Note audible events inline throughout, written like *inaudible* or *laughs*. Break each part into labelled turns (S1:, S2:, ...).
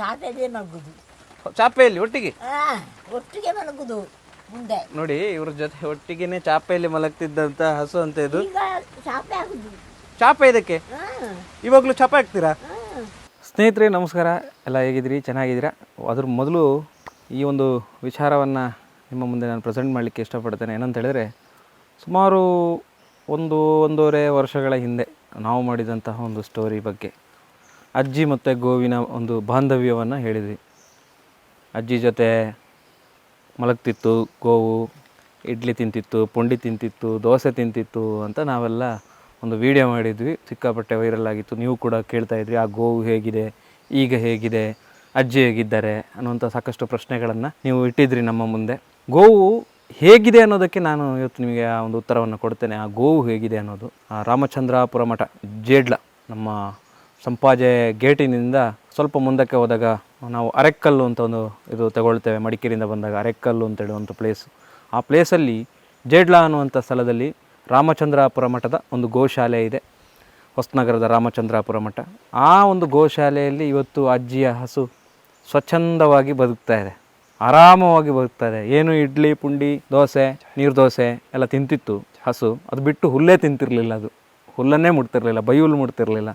S1: ಮಲಗುದು
S2: ಚಾಪೆಯಲ್ಲಿ ಒಟ್ಟಿಗೆ?
S1: ಆ, ಒಟ್ಟಿಗೆ ಮಲಗುದು ಮುಂದೆ.
S2: ನೋಡಿ ಇವ್ರ ಜೊತೆ ಒಟ್ಟಿಗೆನೆ ಚಾಪೆಯಲ್ಲಿ ಮಲಗ್ತಿದ್ದಂತ ಹಸು ಅಂತ ಇದು.
S1: ಈಗ ಚಾಪೆ ಆಗುದು.
S2: ಚಾಪೆ ಇದಕ್ಕೆ?
S1: ಹಾ.
S2: ಇವಾಗಲೂ ಚಾಪೆ ಹಾಕ್ತೀರಾ?
S1: ಹಾ.
S2: ಸ್ನೇಹಿತರೆ ನಮಸ್ಕಾರ. ಎಲ್ಲ ಹೇಗಿದ್ದೀರಿ? ಚೆನ್ನಾಗಿದ್ದೀರಾ? ಅದ್ರ ಮೊದಲು ಈ ಒಂದು ವಿಚಾರವನ್ನು ನಿಮ್ಮ ಮುಂದೆ ನಾನು ಪ್ರೆಸೆಂಟ್ ಮಾಡಲಿಕ್ಕೆ ಇಷ್ಟಪಡ್ತೇನೆ. ಏನಂತ ಹೇಳಿದ್ರೆ ಸುಮಾರು ಒಂದು ಒಂದೂವರೆ ವರ್ಷಗಳ ಹಿಂದೆ ನಾವು ಮಾಡಿದಂತಹ ಒಂದು ಸ್ಟೋರಿ ಬಗ್ಗೆ. ಅಜ್ಜಿ ಮತ್ತು ಗೋವಿನ ಒಂದು ಬಾಂಧವ್ಯವನ್ನು ಹೇಳಿದ್ವಿ. ಅಜ್ಜಿ ಜೊತೆ ಮಲಗ್ತಿತ್ತು, ಗೋವು, ಇಡ್ಲಿ ತಿಂತಿತ್ತು, ಪುಂಡಿ ತಿಂತಿತ್ತು, ದೋಸೆ ತಿಂತಿತ್ತು ಅಂತ ನಾವೆಲ್ಲ ಒಂದು ವಿಡಿಯೋ ಮಾಡಿದ್ವಿ. ಸಿಕ್ಕಾಪಟ್ಟೆ ವೈರಲ್ ಆಗಿತ್ತು. ನೀವು ಕೂಡ ಕೇಳ್ತಾ ಇದ್ರಿ, ಆ ಗೋವು ಹೇಗಿದೆ, ಈಗ ಹೇಗಿದೆ, ಅಜ್ಜಿ ಹೇಗಿದ್ದಾರೆ ಅನ್ನುವಂಥ ಸಾಕಷ್ಟು ಪ್ರಶ್ನೆಗಳನ್ನು ನೀವು ಇಟ್ಟಿದ್ರಿ ನಮ್ಮ ಮುಂದೆ. ಗೋವು ಹೇಗಿದೆ ಅನ್ನೋದಕ್ಕೆ ನಾನು ಇವತ್ತು ನಿಮಗೆ ಆ ಒಂದು ಉತ್ತರವನ್ನು ಕೊಡ್ತೇನೆ. ಆ ಗೋವು ಹೇಗಿದೆ ಅನ್ನೋದು. ರಾಮಚಂದ್ರಾಪುರ ಮಠ, ಜೇಡ್ಲ, ನಮ್ಮ ಸಂಪಾಜೆ ಗೇಟಿನಿಂದ ಸ್ವಲ್ಪ ಮುಂದಕ್ಕೆ ಹೋದಾಗ ನಾವು ಅರೆಕ್ಕಲ್ಲು ಅಂತ ಒಂದು ಇದು ತಗೊಳ್ತೇವೆ, ಮಡಿಕೇರಿಯಿಂದ ಬಂದಾಗ ಅರೆಕ್ಕಲ್ಲು ಅಂತ ಹೇಳುವಂಥ ಪ್ಲೇಸ್ ಆ ಪ್ಲೇಸಲ್ಲಿ ಜೇಡ್ಲಾ ಅನ್ನುವಂಥ ಸ್ಥಳದಲ್ಲಿ ರಾಮಚಂದ್ರಾಪುರ ಮಠದ ಒಂದು ಗೋಶಾಲೆ ಇದೆ. ಹೊಸನಗರದ ರಾಮಚಂದ್ರಾಪುರ ಮಠ. ಆ ಒಂದು ಗೋಶಾಲೆಯಲ್ಲಿ ಇವತ್ತು ಅಜ್ಜಿಯ ಹಸು ಸ್ವಚ್ಛಂದವಾಗಿ ಬದುಕ್ತಾ ಇದೆ. ಆರಾಮವಾಗಿ ಬದುಕ್ತಾ ಇದೆ. ಏನು ಇಡ್ಲಿ, ಪುಂಡಿ, ದೋಸೆ, ನೀರು ದೋಸೆ ಎಲ್ಲ ತಿಂತಿತ್ತು ಹಸು. ಅದು ಬಿಟ್ಟು ಹುಲ್ಲೇ ತಿಂತಿರಲಿಲ್ಲ ಅದು. ಹುಲ್ಲನ್ನೇ ಮುಟ್ತಿರಲಿಲ್ಲ ಬೈಹುಲ್ಲು ಮುಟ್ತಿರಲಿಲ್ಲ.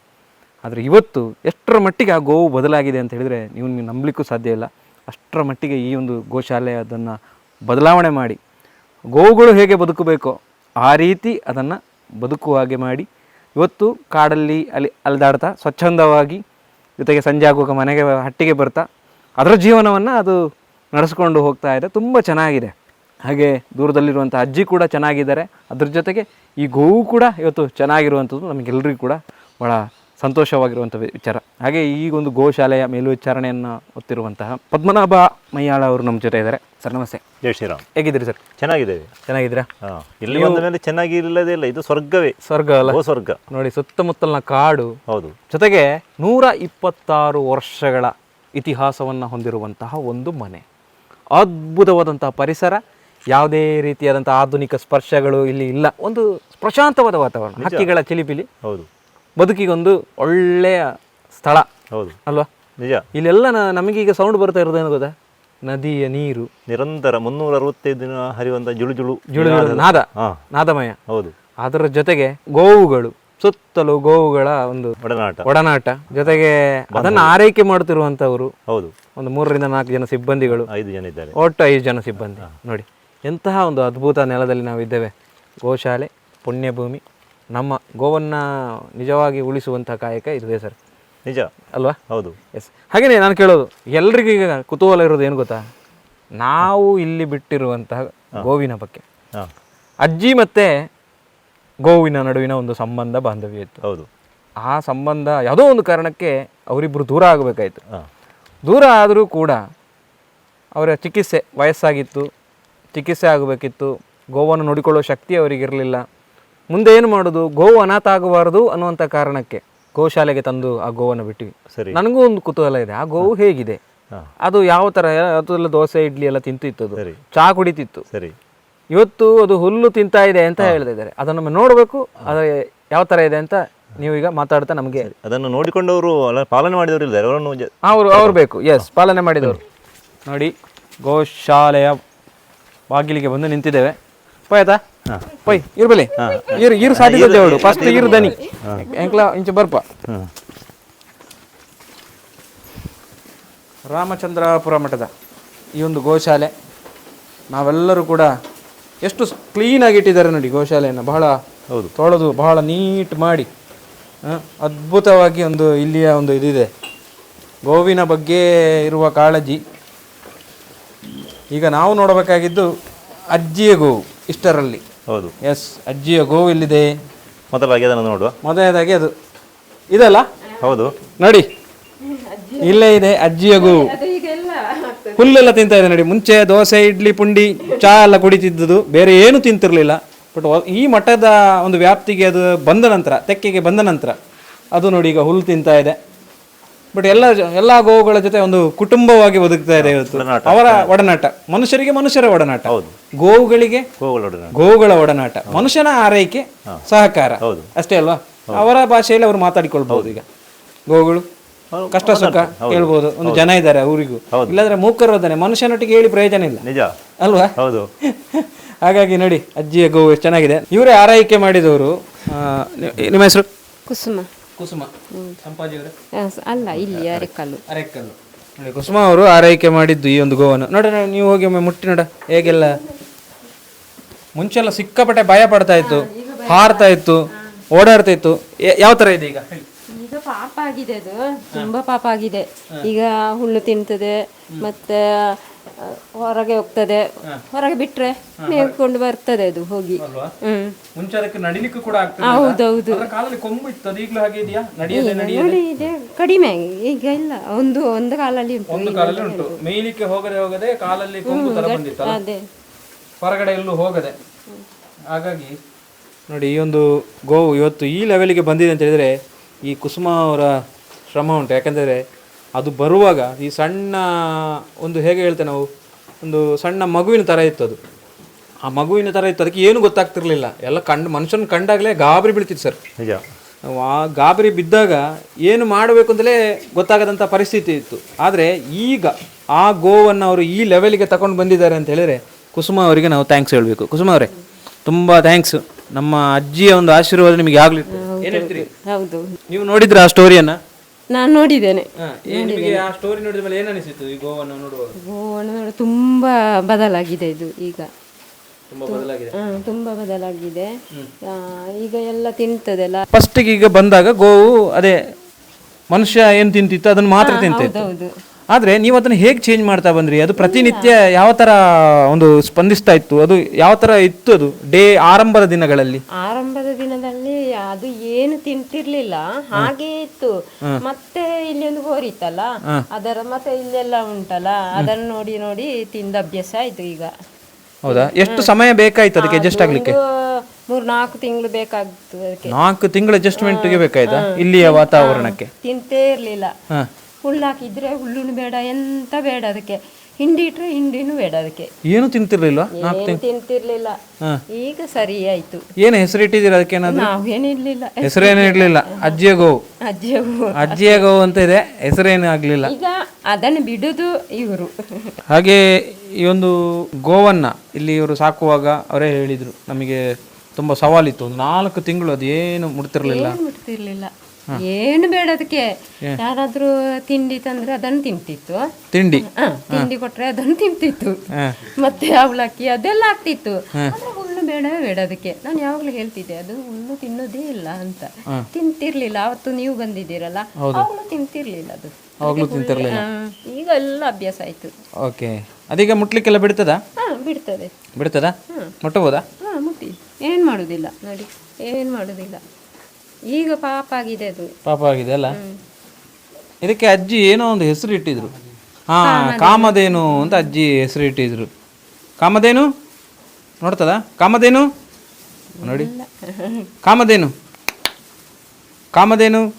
S2: ಆದರೆ ಇವತ್ತು ಎಷ್ಟರ ಮಟ್ಟಿಗೆ ಆ ಗೋವು ಬದಲಾಗಿದೆ ಅಂತ ಹೇಳಿದರೆ ನೀವು ನೀವು ನಂಬಲಿಕ್ಕೂ ಸಾಧ್ಯ ಇಲ್ಲ. ಅಷ್ಟರ ಮಟ್ಟಿಗೆ ಈ ಒಂದು ಗೋಶಾಲೆ ಅದನ್ನು ಬದಲಾವಣೆ ಮಾಡಿ. ಗೋವುಗಳು ಹೇಗೆ ಬದುಕಬೇಕೋ ಆ ರೀತಿ ಅದನ್ನು ಬದುಕುವ ಹಾಗೆ ಮಾಡಿ. ಇವತ್ತು ಕಾಡಲ್ಲಿ ಅಲ್ಲಿ ಅಲ್ದಾಡ್ತಾ, ಸ್ವಚ್ಛಂದವಾಗಿ ಜೊತೆಗೆ ಸಂಜೆ ಆಗುವಾಗ ಮನೆಗೆ ಹಟ್ಟಿಗೆ ಬರ್ತಾ, ಅದರ ಜೀವನವನ್ನು ಅದು ನಡೆಸ್ಕೊಂಡು ಹೋಗ್ತಾ ಇದೆ. ತುಂಬ ಚೆನ್ನಾಗಿದೆ. ಹಾಗೆ ದೂರದಲ್ಲಿರುವಂಥ ಅಜ್ಜಿ ಕೂಡ ಚೆನ್ನಾಗಿದ್ದಾರೆ. ಅದ್ರ ಜೊತೆಗೆ ಈ ಗೋವು ಕೂಡ ಇವತ್ತು ಚೆನ್ನಾಗಿರುವಂಥದ್ದು ನಮಗೆಲ್ಲರಿಗೂ ಕೂಡ ಭಾಳ ಸಂತೋಷವಾಗಿರುವಂಥ ವಿಚಾರ. ಹಾಗೆ ಈ ಒಂದು ಗೋಶಾಲೆಯ ಮೇಲ್ವಿಚಾರಣೆಯನ್ನು ಹೊತ್ತಿರುವಂತಹ ಪದ್ಮನಾಭ ಮೈಯಾಳ ಅವರು ನಮ್ಮ ಜೊತೆ ಇದ್ದಾರೆ. ಸರ್ ನಮಸ್ತೆ.
S3: ಜಯ ಶ್ರೀರಾಮ್.
S2: ಹೇಗಿದ್ದೀರಿ ಸರ್?
S3: ಚೆನ್ನಾಗಿದ್ದೇವೆ.
S2: ಚೆನ್ನಾಗಿದ್ದೀರಾ?
S3: ಹಾ ಇಲ್ಲಿ ಬಂದ ಮೇಲೆ ಚೆನ್ನಾಗಿ ಇಲ್ಲದೇ ಇಲ್ಲ ಇದು ಸ್ವರ್ಗವೇ.
S2: ಸ್ವರ್ಗ ಅಲ್ಲ.
S3: ಸ್ವರ್ಗ.
S2: ನೋಡಿ ಸುತ್ತಮುತ್ತಲಿನ ಕಾಡು
S3: ಹೌದು.
S2: ಜೊತೆಗೆ ನೂರ ಇಪ್ಪತ್ತಾರು ವರ್ಷಗಳ ಇತಿಹಾಸವನ್ನು ಹೊಂದಿರುವಂತಹ ಒಂದು ಮನೆ. ಅದ್ಭುತವಾದಂತಹ ಪರಿಸರ ಯಾವುದೇ ರೀತಿಯಾದಂಥ ಆಧುನಿಕ ಸ್ಪರ್ಶಗಳು ಇಲ್ಲಿ ಇಲ್ಲ. ಒಂದು ಪ್ರಶಾಂತವಾದ ವಾತಾವರಣ ಹಕ್ಕಿಗಳ ಚಿಲಿಪಿಲಿ.
S3: ಹೌದು.
S2: ಬದುಕಿಗೊಂದು ಒಳ್ಳೆಯ ಸ್ಥಳ.
S3: ಹೌದು.
S2: ಅಲ್ವಾ?
S3: ನಿಜ.
S2: ಇಲ್ಲೆಲ್ಲ ನಮಗೀಗ ಸೌಂಡ್ ಬರ್ತಾ ಇರೋದೇನು ಗೊತ್ತಾ? ನದಿಯ ನೀರು.
S3: ನಿರಂತರ ಮುನ್ನೂರ ಅರವತ್ತೈದು ದಿನ ಹರಿಯುವಂತ ಜುಳು ಜುಳು
S2: ಜುಳು ನಾದ. ನಾದಮಯ.
S3: ಹೌದು.
S2: ಅದರ ಜೊತೆಗೆ ಗೋವುಗಳು. ಸುತ್ತಲೂ ಗೋವುಗಳ ಒಂದು
S3: ಒಡನಾಟ.
S2: ಒಡನಾಟ. ಜೊತೆಗೆ ಅದನ್ನ ಆರೈಕೆ ಮಾಡುತ್ತಿರುವಂಥವರು.
S3: ಹೌದು.
S2: ಒಂದು ಮೂರರಿಂದ ನಾಲ್ಕು ಜನ ಸಿಬ್ಬಂದಿಗಳು.
S3: ಐದು ಜನ ಇದ್ದಾರೆ.
S2: ಒಟ್ಟು ಐದು ಜನ ಸಿಬ್ಬಂದಿ. ನೋಡಿ. ಎಂತಹ ಒಂದು ಅದ್ಭುತ ನೆಲದಲ್ಲಿ ನಾವು ಇದ್ದೇವೆ ಗೋಶಾಲೆ ಪುಣ್ಯಭೂಮಿ ನಮ್ಮ ಗೋವನ್ನು ನಿಜವಾಗಿ ಉಳಿಸುವಂಥ ಕಾಯಕ ಇದುವೇ ಸರ್.
S3: ನಿಜ.
S2: ಅಲ್ವಾ?
S3: ಹೌದು.
S2: ಎಸ್ ಹಾಗೆಯೇ ನಾನು ಕೇಳೋದು ಎಲ್ರಿಗೂ ಈಗ ಕುತೂಹಲ ಇರೋದು ಏನು ಗೊತ್ತಾ? ನಾವು ಇಲ್ಲಿ ಬಿಟ್ಟಿರುವಂತಹ ಗೋವಿನ ಬಗ್ಗೆ. ಅಜ್ಜಿ ಮತ್ತು ಗೋವಿನ ನಡುವಿನ ಒಂದು ಸಂಬಂಧ ಬಾಂಧವ್ಯ ಇತ್ತು.
S3: ಹೌದು.
S2: ಆ ಸಂಬಂಧ ಯಾವುದೋ ಒಂದು ಕಾರಣಕ್ಕೆ ಅವರಿಬ್ಬರು ದೂರ ಆಗಬೇಕಾಯಿತು. ದೂರ ಆದರೂ ಕೂಡ ಅವರ ಚಿಕಿತ್ಸೆ ವಯಸ್ಸಾಗಿತ್ತು ಚಿಕಿತ್ಸೆ ಆಗಬೇಕಿತ್ತು ಗೋವನ್ನು ನೋಡಿಕೊಳ್ಳೋ ಶಕ್ತಿ ಅವರಿಗಿರಲಿಲ್ಲ. ಮುಂದೆ ಏನು ಮಾಡೋದು? ಗೋವು ಅನಾಥ ಆಗಬಾರದು ಅನ್ನುವಂಥ ಕಾರಣಕ್ಕೆ ಗೋಶಾಲೆಗೆ ತಂದು ಆ ಗೋವನ್ನು ಬಿಟ್ಟು
S3: ಸರಿ.
S2: ನನಗೂ ಒಂದು ಕುತೂಹಲ ಇದೆ. ಆ ಗೋವು ಹೇಗಿದೆ? ಅದು ಯಾವ ಥರ ಅದೆಲ್ಲ ದೋಸೆ ಇಡ್ಲಿ ಎಲ್ಲ ತಿಂತಿತ್ತು ಅದು ಚಹಾ ಕುಡಿತಿತ್ತು.
S3: ಸರಿ.
S2: ಇವತ್ತು ಅದು ಹುಲ್ಲು ತಿಂತಾ ಇದೆ ಅಂತ ಹೇಳ್ತಾ ಇದ್ದಾರೆ ಅದನ್ನು ನೋಡಬೇಕು. ಅದು ಯಾವ ಥರ ಇದೆ ಅಂತ ನೀವು ಈಗ ಮಾತಾಡ್ತಾ ನಮಗೆ
S3: ಅದನ್ನು ನೋಡಿಕೊಂಡವರು ಪಾಲನೆ ಮಾಡಿದವರು ಇದ್ದಾರೆ ಅವರನ್ನು
S2: ಅವರು ಅವ್ರು ಬೇಕು. ಎಸ್ ಪಾಲನೆ ಮಾಡಿದವರು. ನೋಡಿ ಗೋಶಾಲೆಯ ಬಾಗಿಲಿಗೆ ಬಂದು ನಿಂತಿದ್ದೇವೆ. ಪೋಯ್ತಾ. ಪೊಯ್ ಇರ್ಬಲಿ ಇರು ಇರು ಸಾಧ್ಯ ದೇವಡು ಫಸ್ಟ್ ಇರು ದನಿ. ಎಂಕ್ಲ ಇಂಚ ಬರ್ಪ. ರಾಮಚಂದ್ರಾಪುರ ಮಠದ ಈ ಒಂದು ಗೋಶಾಲೆ ನಾವೆಲ್ಲರೂ ಕೂಡ ಎಷ್ಟು ಕ್ಲೀನಾಗಿ ಇಟ್ಟಿದ್ದಾರೆ ನೋಡಿ ಗೋಶಾಲೆಯನ್ನು. ಬಹಳ
S3: ಹೌದು.
S2: ತೊಳೆದು ಬಹಳ ನೀಟ್ ಮಾಡಿ ಅದ್ಭುತವಾಗಿ ಒಂದು ಇಲ್ಲಿಯ ಒಂದು ಇದಿದೆ. ಗೋವಿನ ಬಗ್ಗೆ ಇರುವ ಕಾಳಜಿ. ಈಗ ನಾವು ನೋಡಬೇಕಾಗಿದ್ದು ಅಜ್ಜಿಯ ಗೋವು ಇಷ್ಟರಲ್ಲಿ.
S3: ಹೌದು.
S2: ಎಸ್ ಅಜ್ಜಿಯ ಗೋವು ಇಲ್ಲಿದೆ.
S3: ಮೊದಲಾಗಿ ಅದನ್ನು ನೋಡುವ.
S2: ಮೊದಲನೇದಾಗಿ ಅದು. ಇದಲ್ಲ?
S3: ಹೌದು.
S2: ನೋಡಿ. ಇಲ್ಲೇ ಇದೆ ಅಜ್ಜಿಯ ಗೋವು. ಹುಲ್ಲೆಲ್ಲ ತಿಂತಾ ಇದೆ ನೋಡಿ. ಮುಂಚೆ ದೋಸೆ ಇಡ್ಲಿ ಪುಂಡಿ ಚಹಾ ಎಲ್ಲ ಕುಡಿತಿದ್ದುದು ಬೇರೆ ಏನು ತಿಂತಿರ್ಲಿಲ್ಲ. ಬಟ್ ಈ ಮಠದ ಒಂದು ವ್ಯಾಪ್ತಿಗೆ ಅದು ಬಂದ ನಂತರ ತೆಕ್ಕೆಗೆ ಬಂದ ನಂತರ ಅದು ನೋಡಿ ಈಗ ಹುಲ್ಲು ತಿಂತಾ ಇದೆ. ಬಟ್ ಎಲ್ಲ ಎಲ್ಲ ಗೋವುಗಳ ಜೊತೆ ಒಂದು ಕುಟುಂಬವಾಗಿ ಬದುಕ್ತಾ ಇದೆ ಇವತ್ತು. ಅವರ ಒಡನಾಟ. ಮನುಷ್ಯರಿಗೆ ಮನುಷ್ಯರ ಒಡನಾಟ.
S3: ಹೌದು.
S2: ಗೋವುಗಳಿಗೆ ಗೋವುಗಳ ಒಡನಾಟ. ಮನುಷ್ಯನ ಆರೈಕೆ ಸಹಕಾರ.
S3: ಹೌದು.
S2: ಅಷ್ಟೇ ಅಲ್ವಾ? ಅವರ ಭಾಷೆಯಲ್ಲಿ ಅವರು ಮಾತಾಡಿಕೊಳ್ಬಹುದು ಈಗ. ಗೋವುಗಳು. ಕಷ್ಟ ಸುಖ ಹೇಳ್ಬೋದು. ಒಂದು ಜನ ಇದ್ದಾರೆ ಊರಿಗೂ. ಇಲ್ಲಾಂದ್ರೆ ಮೂಕರೋದನೆ ಮನುಷ್ಯನೊಟ್ಟಿಗೆ ಹೇಳಿ ಪ್ರಯೋಜನ ಇಲ್ಲ.
S3: ನಿಜ.
S2: ಅಲ್ವಾ?
S3: ಹೌದು. *laughs*
S2: ಹಾಗಾಗಿ ನೋಡಿ ಅಜ್ಜಿಯ ಗೋವು ಎಷ್ಟು ಚೆನ್ನಾಗಿದೆ. ಇವರೇ ಆರೈಕೆ ಮಾಡಿದವರು ನಿಮ್ಮ ಹೆಸರು?
S4: ಕುಸುಮ.
S2: ಕುಸುಮ. ಸಂಪಾಜಿ ಅವರೇ?
S4: ಅಲ್ಲ ಇಲ್ಲಿ ಅರೆಕಲ್ಲು.
S2: ಅರೆಕಲ್ಲು. ನೋಡಿ ಕುಸುಮ ಅವರು ಆರೈಕೆ ಮಾಡಿದ್ದು ಈ ಒಂದು ಗೋವನ್ನು. ನೋಡಿ ನೀವು ಹೋಗಿ ಒಮ್ಮೆ ಮುಟ್ಟಿ ನೋಡ. ಹೇಗೆಲ್ಲ? ಮುಂಚೆಲ್ಲ ಸಿಕ್ಕಾಪಟ್ಟೆ ಭಯ ಪಡ್ತಾ ಇತ್ತು ಹಾರ್ತಾ ಇತ್ತು ಓಡಾಡ್ತಾ ಇತ್ತು. ಯಾವ ತರ ಇದೆ ಈಗ?
S4: ಈಗ ಪಾಪ ಆಗಿದೆ ಅದು. ತುಂಬಾ ಪಾಪ ಆಗಿದೆ. ಈಗ ಹುಲ್ಲು ತಿಂತದೆ ಮತ್ತೆ ಹೊರಗೆ ಹೋಗ್ತದೆ. ಹೊರಗೆ ಬಿಟ್ರೆ ಮೇಲ್ಕೊಂಡು ಬರ್ತದೆ ಅದು ಹೋಗಿ. ಹ್ಮ್.
S2: ಮುಂಚೆ ಅದಕ್ಕೆ ನಡಿಲಿಕ್ಕೂ ಕೂಡ ಆಗ್ತದೆ
S4: ಹೌದೌದು.
S2: ಅದರ ಕಾಲಲ್ಲಿ ಕೊಂಬು ಇತ್ತು ಅದು ಈಗಲೂ ಹಾಗೆ ಇದೆಯಾ? ನಡೆಯದೆ ನಡಿ
S4: ನೋಡಿ ಇದೆ. ಕಡಿಮೆ. ಈಗ ಇಲ್ಲ. ಒಂದು ಒಂದು ಕಾಲಲ್ಲಿ ಉಂಟು.
S2: ಒಂದು ಕಾಲಲ್ಲಿ ಉಂಟು. ಮೇಯ್ಲಿಕ್ಕೆ ಹೋಗದೆ ಹೋಗದೆ ಕಾಲಲ್ಲಿ ಕೊಂಬು ತರ ಬಂದಿತ್ತು
S4: ಅದೇ.
S2: ಹೊರಗಡೆ ಎಲ್ಲೂ ಹೋಗದೆ? ಹಾಗಾಗಿ ನೋಡಿ ಈ ಒಂದು ಗೋವು ಇವತ್ತು ಈ ಲೆವೆಲಿಗೆ ಬಂದಿದೆ ಅಂತ ಹೇಳಿದ್ರೆ ಈ ಕುಸುಮ ಅವರ ಶ್ರಮ ಉಂಟು. ಯಾಕಂದರೆ ಅದು ಬರುವಾಗ ಈ ಸಣ್ಣ ಒಂದು ಹೇಗೆ ಹೇಳ್ತೇವೆ ನಾವು ಒಂದು ಸಣ್ಣ ಮಗುವಿನ ಥರ ಇತ್ತು ಅದು. ಆ ಮಗುವಿನ ಥರ ಇತ್ತು ಅದಕ್ಕೆ ಏನು ಗೊತ್ತಾಗ್ತಿರ್ಲಿಲ್ಲ. ಎಲ್ಲ ಕಂಡು ಮನುಷ್ಯನ ಕಂಡಾಗಲೇ ಗಾಬರಿ ಬೀಳ್ತಿತ್ತು ಸರ್.
S3: ನಿಜ.
S2: ಆ ಗಾಬರಿ ಬಿದ್ದಾಗ ಏನು ಮಾಡಬೇಕು ಅಂತಲೇ ಗೊತ್ತಾಗದಂಥ ಪರಿಸ್ಥಿತಿ ಇತ್ತು. ಆದರೆ ಈಗ ಆ ಗೋವನ್ನು ಅವರು ಈ ಲೆವೆಲ್ಗೆ ತಗೊಂಡು ಬಂದಿದ್ದಾರೆ ಅಂತ ಹೇಳಿದರೆ ಕುಸುಮ ಅವರಿಗೆ ನಾವು ಥ್ಯಾಂಕ್ಸ್ ಹೇಳಬೇಕು. ಕುಸುಮ ಅವರೇ ತುಂಬ ಥ್ಯಾಂಕ್ಸ್ ನಮ್ಮ ಅಜ್ಜಿಯ ಒಂದು ಆಶೀರ್ವಾದ ನಿಮಗೆ ಆಗಲಿ ಏನು ಹೇಳ್ತೀರಿ
S4: ಹೌದು.
S2: ನೀವು ನೋಡಿದ್ರೆ ಆ ಸ್ಟೋರಿಯನ್ನ
S4: ನಾನು ನೋಡಿದ್ದೇನೆ.
S2: ನಿಮಗೆ ಆ ಸ್ಟೋರಿ ನೋಡಿದ ಮೇಲೆ ಏನು ಅನಿಸಿತು ಈ ಗೋವನ್ನು ನೋಡುವಾಗ?
S4: ಗೋವಣ ನೋಡಿ ತುಂಬಾ ಬದಲಾಗಿದೆ ಇದು ಈಗ.
S2: ತುಂಬಾ ಬದಲಾಗಿದೆ.
S4: ತುಂಬಾ ಆ, ಈಗ ಎಲ್ಲ ತಿಂತದೆಲ್ಲ.
S2: ಫಸ್ಟಿಗೆ ಈಗ ಬಂದಾಗ ಗೋವು ಅದೇ ಮನುಷ್ಯ ಏನು ತಿಂತಿತ್ತು ಅದನ್ನ ಮಾತ್ರ ತಿಂತಿತ್ತು.
S4: ಹೌದು
S2: ಆದ್ರೆ ನೀವು ಅದನ್ನು ಹೇಗೆ ಚೇಂಜ್ ಮಾಡ್ತಾ ಬಂದ್ರಿ? ಅದು ಪ್ರತಿನಿತ್ಯ ಯಾವ ತರ ಒಂದು ಸ್ಪಂದಿಸ್ತಾ ಇತ್ತು? ಅದು ಯಾವ ತರ ಇತ್ತು ಅದು ಡೇ ಆರಂಭದ ದಿನಗಳಲ್ಲಿ?
S4: ಆರಂಭದ ದಿನದಲ್ಲಿ ಅದು ಏನು ತಿಂತಿರ್ಲಿಲ್ಲ. ಹಾಗೆ ಇತ್ತು. ಮತ್ತೆ ಇಲ್ಲಿ ಒಂದು ಹೋರಿತ್ತಲ್ಲ ಅದರ ಮತ್ತೆ ಇಲ್ಲೆಲ್ಲ ಉಂಟಲ್ಲ? ಅದನ್ನು ನೋಡಿ ನೋಡಿ ತಿಂದ ಅಭ್ಯಾಸ ಆಯ್ತು ಈಗ.
S2: ಹೌದಾ? ಎಷ್ಟು ಸಮಯ ಬೇಕಾಯ್ತು ಅದಕ್ಕೆ ಅಡ್ಜಸ್ಟ್ ಆಗ್ಲಿಕ್ಕೆ?
S4: ಮೂರ್ ನಾಲ್ಕು ತಿಂಗಳು ಬೇಕಾಗ್ತದೆ
S2: ನಾಲ್ಕು ತಿಂಗಳ ಅಡ್ಜಸ್ಟ್ಮೆಂಟ್ಗೆ ಬೇಕಾಯ್ತಾ? ಇಲ್ಲಿಯ ವಾತಾವರಣಕ್ಕೆ?
S4: ತಿಂತೇ ಇರ್ಲಿಲ್ಲ.
S2: ಹಾ
S4: ಹುಲ್ಲು ಹಾಕಿದ್ರೆ ಹುಲ್ಲುನು ಬೇಡ ಎಂತ ಬೇಡ ಅದಕ್ಕೆ. ಹಿಂಡಿ ಇಟ್ರೆ ಹಿಂಡಿನೂ ಬೇಡ ಅದಕ್ಕೆ.
S2: ಏನು ತಿಂತಿರ್ಲಿಲ್ಲ
S4: ಏನು ತಿಂತಿರ್ಲಿಲ್ಲ. ಈಗ ಸರಿ ಆಯ್ತು.
S2: ಏನು ಹೆಸರಿಟ್ಟಿದ್ದೀರಾ ಅದಕ್ಕೆ ಏನಾದ್ರು?
S4: ನಾವೇನಿರ್ಲಿಲ್ಲ
S2: ಹೆಸರೇನು ಇರ್ಲಿಲ್ಲ. ಅಜ್ಜಿಯ ಗೋವು.
S4: ಅಜ್ಜಿಯವು
S2: ಅಜ್ಜಿಯ ಗೋವು ಅಂತ ಇದೆ ಹೆಸರೇನು ಆಗ್ಲಿಲ್ಲ.
S4: ಈಗ ಅದನ್ನು ಬಿಡುದು ಇವರು.
S2: ಹಾಗೆ ಈ ಒಂದು ಗೋವನ್ನ ಇಲ್ಲಿ ಇವರು ಸಾಕುವಾಗ ಅವರೇ ಹೇಳಿದ್ರು. ನಮಗೆ ತುಂಬಾ ಸವಾಲಿತ್ತು. ಒಂದು ನಾಲ್ಕು ತಿಂಗಳು ಅದೇನು ಮುಡ್ತಿರ್ಲಿಲ್ಲ
S4: ಏನು ಬಿಡ್ತಿರ್ಲಿಲ್ಲ ಏನು ಬೇಡ ಅದಕ್ಕೆ. ಯಾರಾದ್ರೂ ತಿಂಡಿ ತಂದ್ರೆ ಅದನ್ನು ತಿಂತಿತ್ತು.
S2: ತಿಂಡಿ.
S4: ಹ, ತಿಂಡಿ ಕೊಟ್ರೆ ಅದನ್ನು ತಿಂತಿತ್ತು. ಮತ್ತೆ ಅವಲಕ್ಕಿ ಅದೆಲ್ಲ ಆಗ್ತಿತ್ತು. ಆದ್ರೆ ಹುಲ್ಲು ಬೇಡವೇ ಬೇಡ ಅದಕ್ಕೆ. ನಾನು ಯಾವಾಗ್ಲೂ ಹೇಳ್ತಿದ್ದೆ ಅದು ಹುಲ್ಲು ತಿನ್ನೋದೇ ಇಲ್ಲ ಅಂತ. ತಿಂತಿರ್ಲಿಲ್ಲ ಅವತ್ತು ನೀವು ಬಂದಿದ್ದೀರಲ್ಲ ಅವಾಗ್ಲೂ ತಿಂತಿರ್ಲಿಲ್ಲ ಅದು.
S2: ಅವಾಗ್ಲೂ ತಿಂತಿರ್ಲಿಲ್ಲ.
S4: ಹಾ, ಈಗ ಎಲ್ಲ ಅಭ್ಯಾಸ ಆಯ್ತು.
S2: ಓಕೆ. ಅದೀಗ ಮುಟ್ಲಿಕ್ಕೆಲ್ಲ ಬಿಡ್ತದಾ?
S4: ಹಾ ಬಿಡ್ತದೆ.
S2: ಬಿಡ್ತದಾ? ಮುಟ್ಟಬೋದಾ
S4: ಹಾ ಮುಟ್ಟಿ. ಏನ್ ಮಾಡುದಿಲ್ಲ. ನೋಡಿ ಏನ್ ಮಾಡುದಿಲ್ಲ. ಈಗ ಪಾಪ ಆಗಿದೆ ಅದು.
S2: ಪಾಪ ಆಗಿದೆ ಅಲ್ಲ ಇದಕ್ಕೆ ಅಜ್ಜಿ ಏನೋ ಒಂದು ಹೆಸರು ಇಟ್ಟಿದ್ರು ಹಾ ಕಾಮಧೇನು. ಅಂತ ಅಜ್ಜಿ ಹೆಸರು ಇಟ್ಟಿದ್ರು ಕಾಮಧೇನು? ನೋಡ್ತದ? ಕಾಮಧೇನು? ನೋಡಿ. ಕಾಮಧೇನು? ಕಾಮಧೇನು?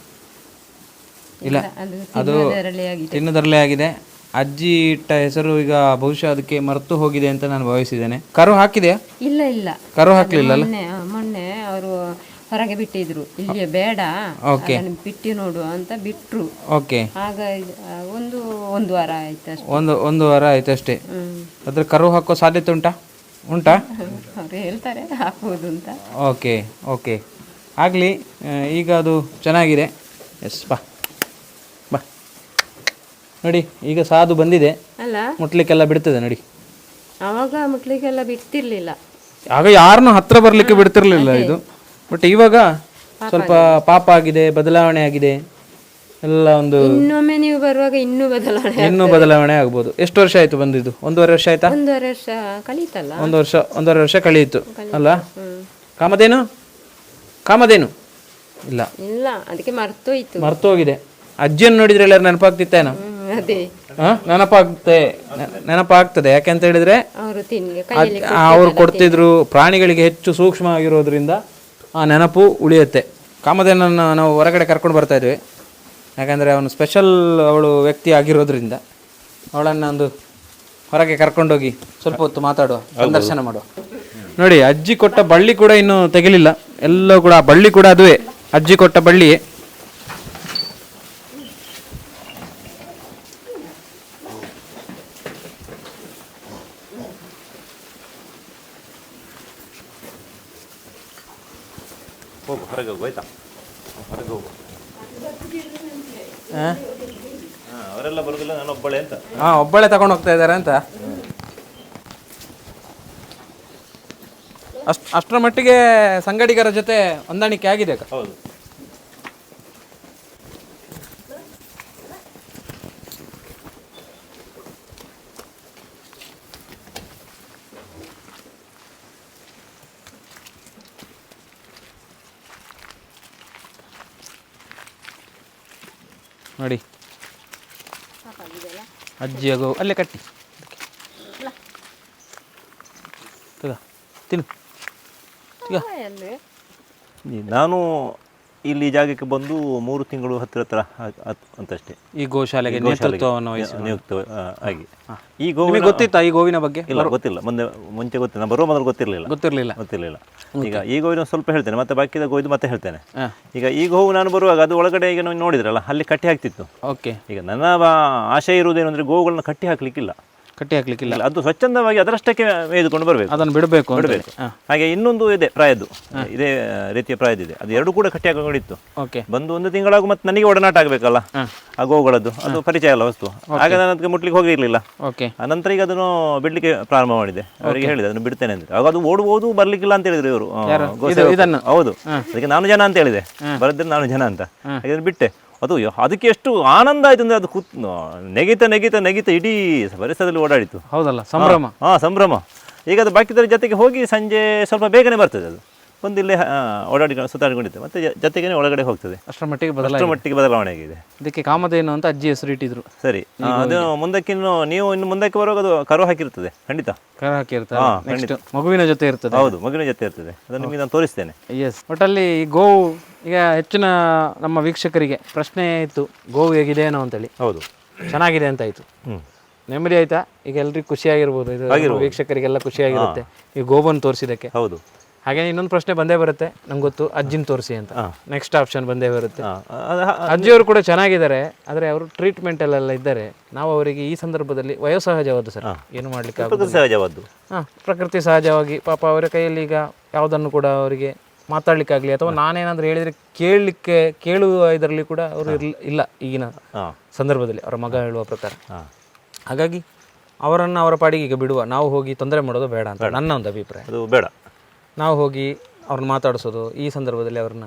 S2: ಇಲ್ಲ.
S4: ಅದು
S2: ಅದು
S4: ಆಗಿದೆ
S2: ಅಜ್ಜಿ ಇಟ್ಟ ಹೆಸರು ಈಗ ಬಹುಶಃ ಅದಕ್ಕೆ ಮರೆತು ಹೋಗಿದೆ ಅಂತ ನಾನು ಭಾವಿಸಿದ್ದೇನೆ. ಕರು ಹಾಕಿದೆಯಾ?
S4: ಇಲ್ಲ ಇಲ್ಲ.
S2: ಕರು ಹಾಕ್ಲಿಲ್ಲ ಅಲ್ಲ?
S4: ಮೊನ್ನೆ ಅವರು ಹೊರಗೆ ಬಿಟ್ಟಿದ್ರು. ಇಲ್ಲಿ ಬೇಡ. ಅದನ್ನು ಬಿಟ್ಟು ನೋಡು ಅಂತ ಬಿಟ್ರು.
S2: ಓಕೆ
S4: ಆಗ ಇದು, ಆ, ಒಂದು ಒಂದು ವಾರ ಆಯ್ತು ಅಷ್ಟೇ.
S2: ಒಂದು ಒಂದು ವಾರ ಆಯ್ತು ಅಷ್ಟೇ. ಅದ್ರ ಕರು ಹಾಕೋ ಸಾಧ್ಯತೆ ಉಂಟಾ? ಉಂಟಾ? *laughs*
S4: ಅವ್ರು ಹೇಳ್ತಾರೆ ಹಾಕುವುದು ಅಂತ.
S2: ಓಕೆ ಓಕೆ ಆಗಲಿ ಈಗ ಅದು ಚೆನ್ನಾಗಿದೆ. ಎಸ್ ಬಾ. ಬಾ. ನೋಡಿ ಈಗ ಸಾಧು ಬಂದಿದೆ.
S4: ಅಲ್ಲ?
S2: ಮುಟ್ಲಿಕ್ಕೆಲ್ಲ ಬಿಡ್ತದೆ ನೋಡಿ.
S4: ಅವಾಗ ಮುಟ್ಲಿಕ್ಕೆಲ್ಲ ಬಿಡ್ತಿರ್ಲಿಲ್ಲ.
S2: ಆಗ ಯಾರನ್ನು ಹತ್ರ ಬರಲಿಕ್ಕೆ ಬಿಡ್ತಿರ್ಲಿಲ್ಲ ಇದು. ಬಟ್ ಇವಾಗ ಸ್ವಲ್ಪ ಪಾಪ ಆಗಿದೆ ಬದಲಾವಣೆ ಆಗಿದೆ. ಎಲ್ಲ ಒಂದು
S4: ಇನ್ನೊಮ್ಮೆ ನೀವು ಬರುವಾಗ ಇನ್ನೂ ಬದಲಾವಣೆ
S2: ಇನ್ನೂ ಬದಲಾವಣೆ ಆಗ್ಬೋದು. ಎಷ್ಟು ವರ್ಷ ಆಯ್ತು ಬಂದಿದ್ದು? ಒಂದೂವರೆ ವರ್ಷ ಆಯ್ತಾ?
S4: ಒಂದೂವರೆ ವರ್ಷ ಕಳೀತಲ್ಲ?
S2: ಒಂದು ವರ್ಷ ಒಂದೂವರೆ ವರ್ಷ ಕಳೆಯಿತು ಅಲ್ಲ ಕಾಮದೇನು ಕಾಮದೇನು ಇಲ್ಲ.
S4: ಇಲ್ಲ ಅದಕ್ಕೆ ಮರ್ತೋಯ್ತು.
S2: ಮರ್ತೋಗಿದೆ. ಅಜ್ಜಿಯನ್ನು ನೋಡಿದ್ರೆ ಎಲ್ಲರೂ ನೆನಪಾಗ್ತಿತ್ತೇನೋ
S4: ಅದೇ.
S2: ಹಾ? ನೆನಪಾಗ್ತೆ ನೆ- ನೆನಪಾಗ್ತದೆ. ಯಾಕೆಂತ ಹೇಳಿದ್ರೆ
S4: ಅವ್ರು
S2: ಕೊಡ್ತಿದ್ರು ಪ್ರಾಣಿಗಳಿಗೆ ಹೆಚ್ಚು ಸೂಕ್ಷ್ಮ ಆಗಿರೋದ್ರಿಂದ ಆ ನೆನಪು ಉಳಿಯುತ್ತೆ. ಕಾಮಧೇನನ್ನು ನಾವು ಹೊರಗಡೆ ಕರ್ಕೊಂಡು ಬರ್ತಾಯಿದ್ವಿ ಯಾಕಂದರೆ ಅವನು ಸ್ಪೆಷಲ್ ಅವಳು ವ್ಯಕ್ತಿ ಆಗಿರೋದ್ರಿಂದ ಅವಳನ್ನು ಒಂದು ಹೊರಗೆ ಕರ್ಕೊಂಡೋಗಿ ಸ್ವಲ್ಪ ಹೊತ್ತು ಮಾತಾಡುವ ಸಂದರ್ಶನ ಮಾಡುವ. ನೋಡಿ ಅಜ್ಜಿ ಕೊಟ್ಟ ಬಳ್ಳಿ ಕೂಡ ಇನ್ನೂ ತೆಗಿಲಿಲ್ಲ. ಎಲ್ಲ ಕೂಡ ಆ ಬಳ್ಳಿ ಕೂಡ ಅದುವೇ. ಅಜ್ಜಿ ಕೊಟ್ಟ ಬಳ್ಳಿಯೇ.
S3: ಹೋಗು ಹೊರಗೆ ಹೋಗು ಆಯ್ತಾ? ಹೊರಗೆ ಹೋಗು
S2: ಹಾಂ
S3: ಹಾಂ ಅವರೆಲ್ಲ ಬರೋದಿಲ್ಲ ನಾನು ಒಬ್ಬಳೆ ಅಂತ.
S2: ಹಾ ಒಬ್ಬಳೆ ತಗೊಂಡು ಹೋಗ್ತಾ ಇದ್ದಾರೆ ಅಂತ. ಅಷ್ಟು ಅಷ್ಟರ ಮಟ್ಟಿಗೆ ಸಂಗಡಿಗರ ಜೊತೆ ಹೊಂದಾಣಿಕೆ ಆಗಿದೆ ಅಕ್ಕ.
S3: ಹೌದು
S2: ನೋಡಿ ಅಜ್ಜಿ ಆಗೋ ಅಲ್ಲೇ ಕಟ್ಟಿ. ತಗ. ತಿನ್ನು.
S3: ನಾನು ಇಲ್ಲಿ ಜಾಗಕ್ಕೆ ಬಂದು ಮೂರು ತಿಂಗಳು ಹತ್ತಿರ ಹತ್ರ ಅಂತಷ್ಟೇ.
S2: ಈ ಗೋಶಾಲೆಗೆ ನೇತೃತ್ವವನ್ನು ವಹಿಸಿ
S3: ನಿಯುಕ್ತ ಆ, ಆಗಿ. ಈ ಗೋವಿನ
S2: ನಿಮಗೆ ಗೊತ್ತಿತ್ತಾ ಈ ಗೋವಿನ ಬಗ್ಗೆ?
S3: ಇಲ್ಲ ಗೊತ್ತಿಲ್ಲ. ಮುಂದೆ ಮುಂಚೆ ಗೊತ್ತಿಲ್ಲ. ನಾನು ಬರುವ ಮೊದಲು ಗೊತ್ತಿರಲಿಲ್ಲ.
S2: ಗೊತ್ತಿರಲಿಲ್ಲ.
S3: ಗೊತ್ತಿರಲಿಲ್ಲ. ಈಗ ಈ ಗೋವಿನ ಸ್ವಲ್ಪ ಹೇಳ್ತೇನೆ. ಮತ್ತೆ ಬಾಕಿದ ಗೋವಿದು ಮತ್ತೆ ಹೇಳ್ತೇನೆ.
S2: ಹಾಂ.
S3: ಈಗ ಈ ಗೋವು ನಾನು ಬರುವಾಗ ಅದು ಒಳಗಡೆ ಈಗ ನೀವು ನೋಡಿದ್ರಲ್ಲ ಅಲ್ಲಿ ಕಟ್ಟಿ ಹಾಕ್ತಿತ್ತು.
S2: ಓಕೆ.
S3: ಈಗ ನನ್ನ ಬಾ- ಆಶೆ ಇರುವುದೇನು ಅಂದರೆ ಗೋವುಗಳನ್ನ ಕಟ್ಟಿ ಹಾಕ್ಲಿಕ್ಕಿಲ್ಲ.
S2: ಕಟ್ಟಿ ಹಾಕ್ಲಿಕ್ಕಿಲ್ಲ.
S3: ಅದು ಸ್ವಚ್ಛಂದವಾಗಿ ಅದರಷ್ಟಕ್ಕೆ ಮೇಯ್ದುಕೊಂಡು ಬರಬೇಕು.
S2: ಅದನ್ನು ಬಿಡಬೇಕು
S3: ಬಿಡಬೇಕು. ಹಾಗೆ ಇನ್ನೊಂದು ಇದೆ ಪ್ರಾಯದ್ದು. ಇದೇ ರೀತಿಯ ಪ್ರಾಯದಿದೆ ಅದು ಎರಡು ಕೂಡ ಕಟ್ಟಿ ಹಾಕೊಂಡಿತ್ತು.
S2: ಓಕೆ.
S3: ಬಂದು ಒಂದು ತಿಂಗಳಾಗು ಮತ್ತೆ ನನಗೆ ಒಡನಾಟ ಆಗಬೇಕಲ್ಲ? ಆ ಗೋವುಗಳದ್ದು ಅದು ಪರಿಚಯ ಅಲ್ಲ ವಸ್ತು. ಆಗ ನಾನು ಅದಕ್ಕೆ ಮುಟ್ಲಿಕ್ಕೆ ಹೋಗಿರಲಿಲ್ಲ.
S2: ಓಕೆ.
S3: ಅನಂತರ ಈಗ ಅದನ್ನು ಬಿಡ್ಲಿಕ್ಕೆ ಪ್ರಾರಂಭ ಮಾಡಿದೆ. ಅವರಿಗೆ ಹೇಳಿದೆ ಅದನ್ನು ಬಿಡ್ತೇನೆ ಅಂತ. ಆಗ ಅದು ಓಡ್ಬೋದು ಬರ್ಲಿಕ್ಕಿಲ್ಲ ಅಂತ ಹೇಳಿದ್ರು ಇವರು? ಹೌದು. ಅದಕ್ಕೆ ನಾನು ಜನ ಅಂತ ಹೇಳಿದೆ. ಬರದ್ರೆ ನಾನು ಜನ ಅಂತ. ಹಾಗೆ ಬಿಟ್ಟೆ. ಅದು ಯ- ಅದಕ್ಕೆ ಎಷ್ಟು ಆನಂದ ಆಯ್ತು ಅಂದ್ರೆ ಅದು ಕುತ್ ನೆಗೀತ ನೆಗೀತ ನೆಗೀತ ಇಡೀ ಪರಿಸರದಲ್ಲಿ ಓಡಾಡಿತು
S2: ಹೌದಲ್ಲ ಸಂಭ್ರಮ.
S3: ಹಾ ಸಂಭ್ರಮ. ಈಗ ಅದು ಬಾಕಿದರ ಜೊತೆಗೆ ಹೋಗಿ ಸಂಜೆ ಸ್ವಲ್ಪ ಬೇಗನೆ ಬರ್ತದೆ ಅದು. ಒಂದು ಇಲ್ಲೇ ಓಡಾಡಿ ಸುತ್ತಾಡಿಕೊಂಡಿದ್ದೆ. ಮತ್ತೆ ಜೊತೆಗೇನೆ ಒಳಗಡೆ ಹೋಗ್ತದೆ.
S2: ಅಷ್ಟರ ಮಟ್ಟಿಗೆ ಬದಲಾವಣೆ
S3: ಅಷ್ಟರ ಮಟ್ಟಿಗೆ ಬದಲಾವಣೆ ಆಗಿದೆ.
S2: ಇದಕ್ಕೆ ಕಾಮಧೇನು ಅಂತ ಅಜ್ಜಿ ಹೆಸರು ಇಟ್ಟಿದ್ರು.
S3: ಸರಿ. ಅದು ಮುಂದಕ್ಕಿನ್ನು ನೀವು ಇನ್ನು ಮುಂದಕ್ಕೆ ಬರುವಾಗ ಅದು ಕರು ಹಾಕಿರ್ತದೆ ಖಂಡಿತ.
S2: ಕರು ಹಾಕಿರ್ತದೆ ಮಗುವಿನ ಜೊತೆ ಇರ್ತದೆ.
S3: ಹೌದು ಮಗುವಿನ ಜೊತೆ ಇರ್ತದೆ. ಅದನ್ನು ನಿಮಗೆ ನಾನು ತೋರಿಸ್ತೇನೆ.
S2: ಎಸ್ ಒಟ್ಟಲ್ಲಿ ಗೋವು ಈಗ ಹೆಚ್ಚಿನ ನಮ್ಮ ವೀಕ್ಷಕರಿಗೆ ಪ್ರಶ್ನೆ ಇತ್ತು ಗೋವು ಹೇಗಿದೆ ಏನೋ ಅಂತೇಳಿ.
S3: ಹೌದು.
S2: ಚೆನ್ನಾಗಿದೆ ಅಂತ ಆಯ್ತು.
S3: ಹ್ಮ್.
S2: ನೆಮ್ಮದಿ ಆಯ್ತಾ? ಈಗ ಎಲ್ರಿಗೂ ಖುಷಿಯಾಗಿರ್ಬೋದು. ಇದು ವೀಕ್ಷಕರಿಗೆಲ್ಲ ಖುಷಿಯಾಗಿರುತ್ತೆ ಈ ಗೋವನ್ನು ತೋರಿಸಿದಕ್ಕೆ
S3: ಹೌದು.
S2: ಹಾಗೆ ಇನ್ನೊಂದು ಪ್ರಶ್ನೆ ಬಂದೇ ಬರುತ್ತೆ. ನಂಗೆ ಗೊತ್ತು ಅಜ್ಜಿನ ತೋರಿಸಿ ಅಂತ. ನೆಕ್ಸ್ಟ್ ಆಪ್ಷನ್ ಬಂದೇ ಬರುತ್ತೆ. ಅಜ್ಜಿಯವರು ಕೂಡ ಚೆನ್ನಾಗಿದ್ದಾರೆ ಆದರೆ ಅವರು ಟ್ರೀಟ್ಮೆಂಟ್ ಟ್ರೀಟ್ಮೆಂಟಲ್ಲೆಲ್ಲ ಇದ್ದಾರೆ. ನಾವು ಅವರಿಗೆ ಈ ಸಂದರ್ಭದಲ್ಲಿ ವಯೋಸಹಜವಾದ ಸರ್. ಏನು ಮಾಡ್ಲಿಕ್ಕೆ
S3: ಸಹಜವಾದ್ದು.
S2: ಹಾಂ ಪ್ರಕೃತಿ ಸಹಜವಾಗಿ ಪಾಪ ಅವರ ಕೈಯಲ್ಲಿ ಈಗ ಯಾವುದನ್ನು ಕೂಡ ಅವರಿಗೆ ಮಾತಾಡ್ಲಿಕ್ಕಾಗಲಿ ಅಥವಾ ನಾನೇನಾದರೂ ಹೇಳಿದ್ರೆ ಕೇಳಲಿಕ್ಕೆ ಕೇಳುವ ಇದರಲ್ಲಿ ಕೂಡ ಅವರು ಇರ್ಲ ಇಲ್ಲ ಈಗಿನ ಸಂದರ್ಭದಲ್ಲಿ ಅವರ ಮಗ ಹೇಳುವ ಪ್ರಕಾರ. ಹಾಗಾಗಿ ಅವರನ್ನು ಅವರ ಪಾಡಿಗೆ ಈಗ ಬಿಡುವ. ನಾವು ಹೋಗಿ ತೊಂದರೆ ಮಾಡೋದು ಬೇಡ ಅಂತ ನನ್ನ ಒಂದು ಅಭಿಪ್ರಾಯ.
S3: ಅದು ಬೇಡ.
S2: ನಾವು ಹೋಗಿ ಅವ್ರನ್ನ ಮಾತಾಡಿಸೋದು ಈ ಸಂದರ್ಭದಲ್ಲಿ ಅವ್ರನ್ನ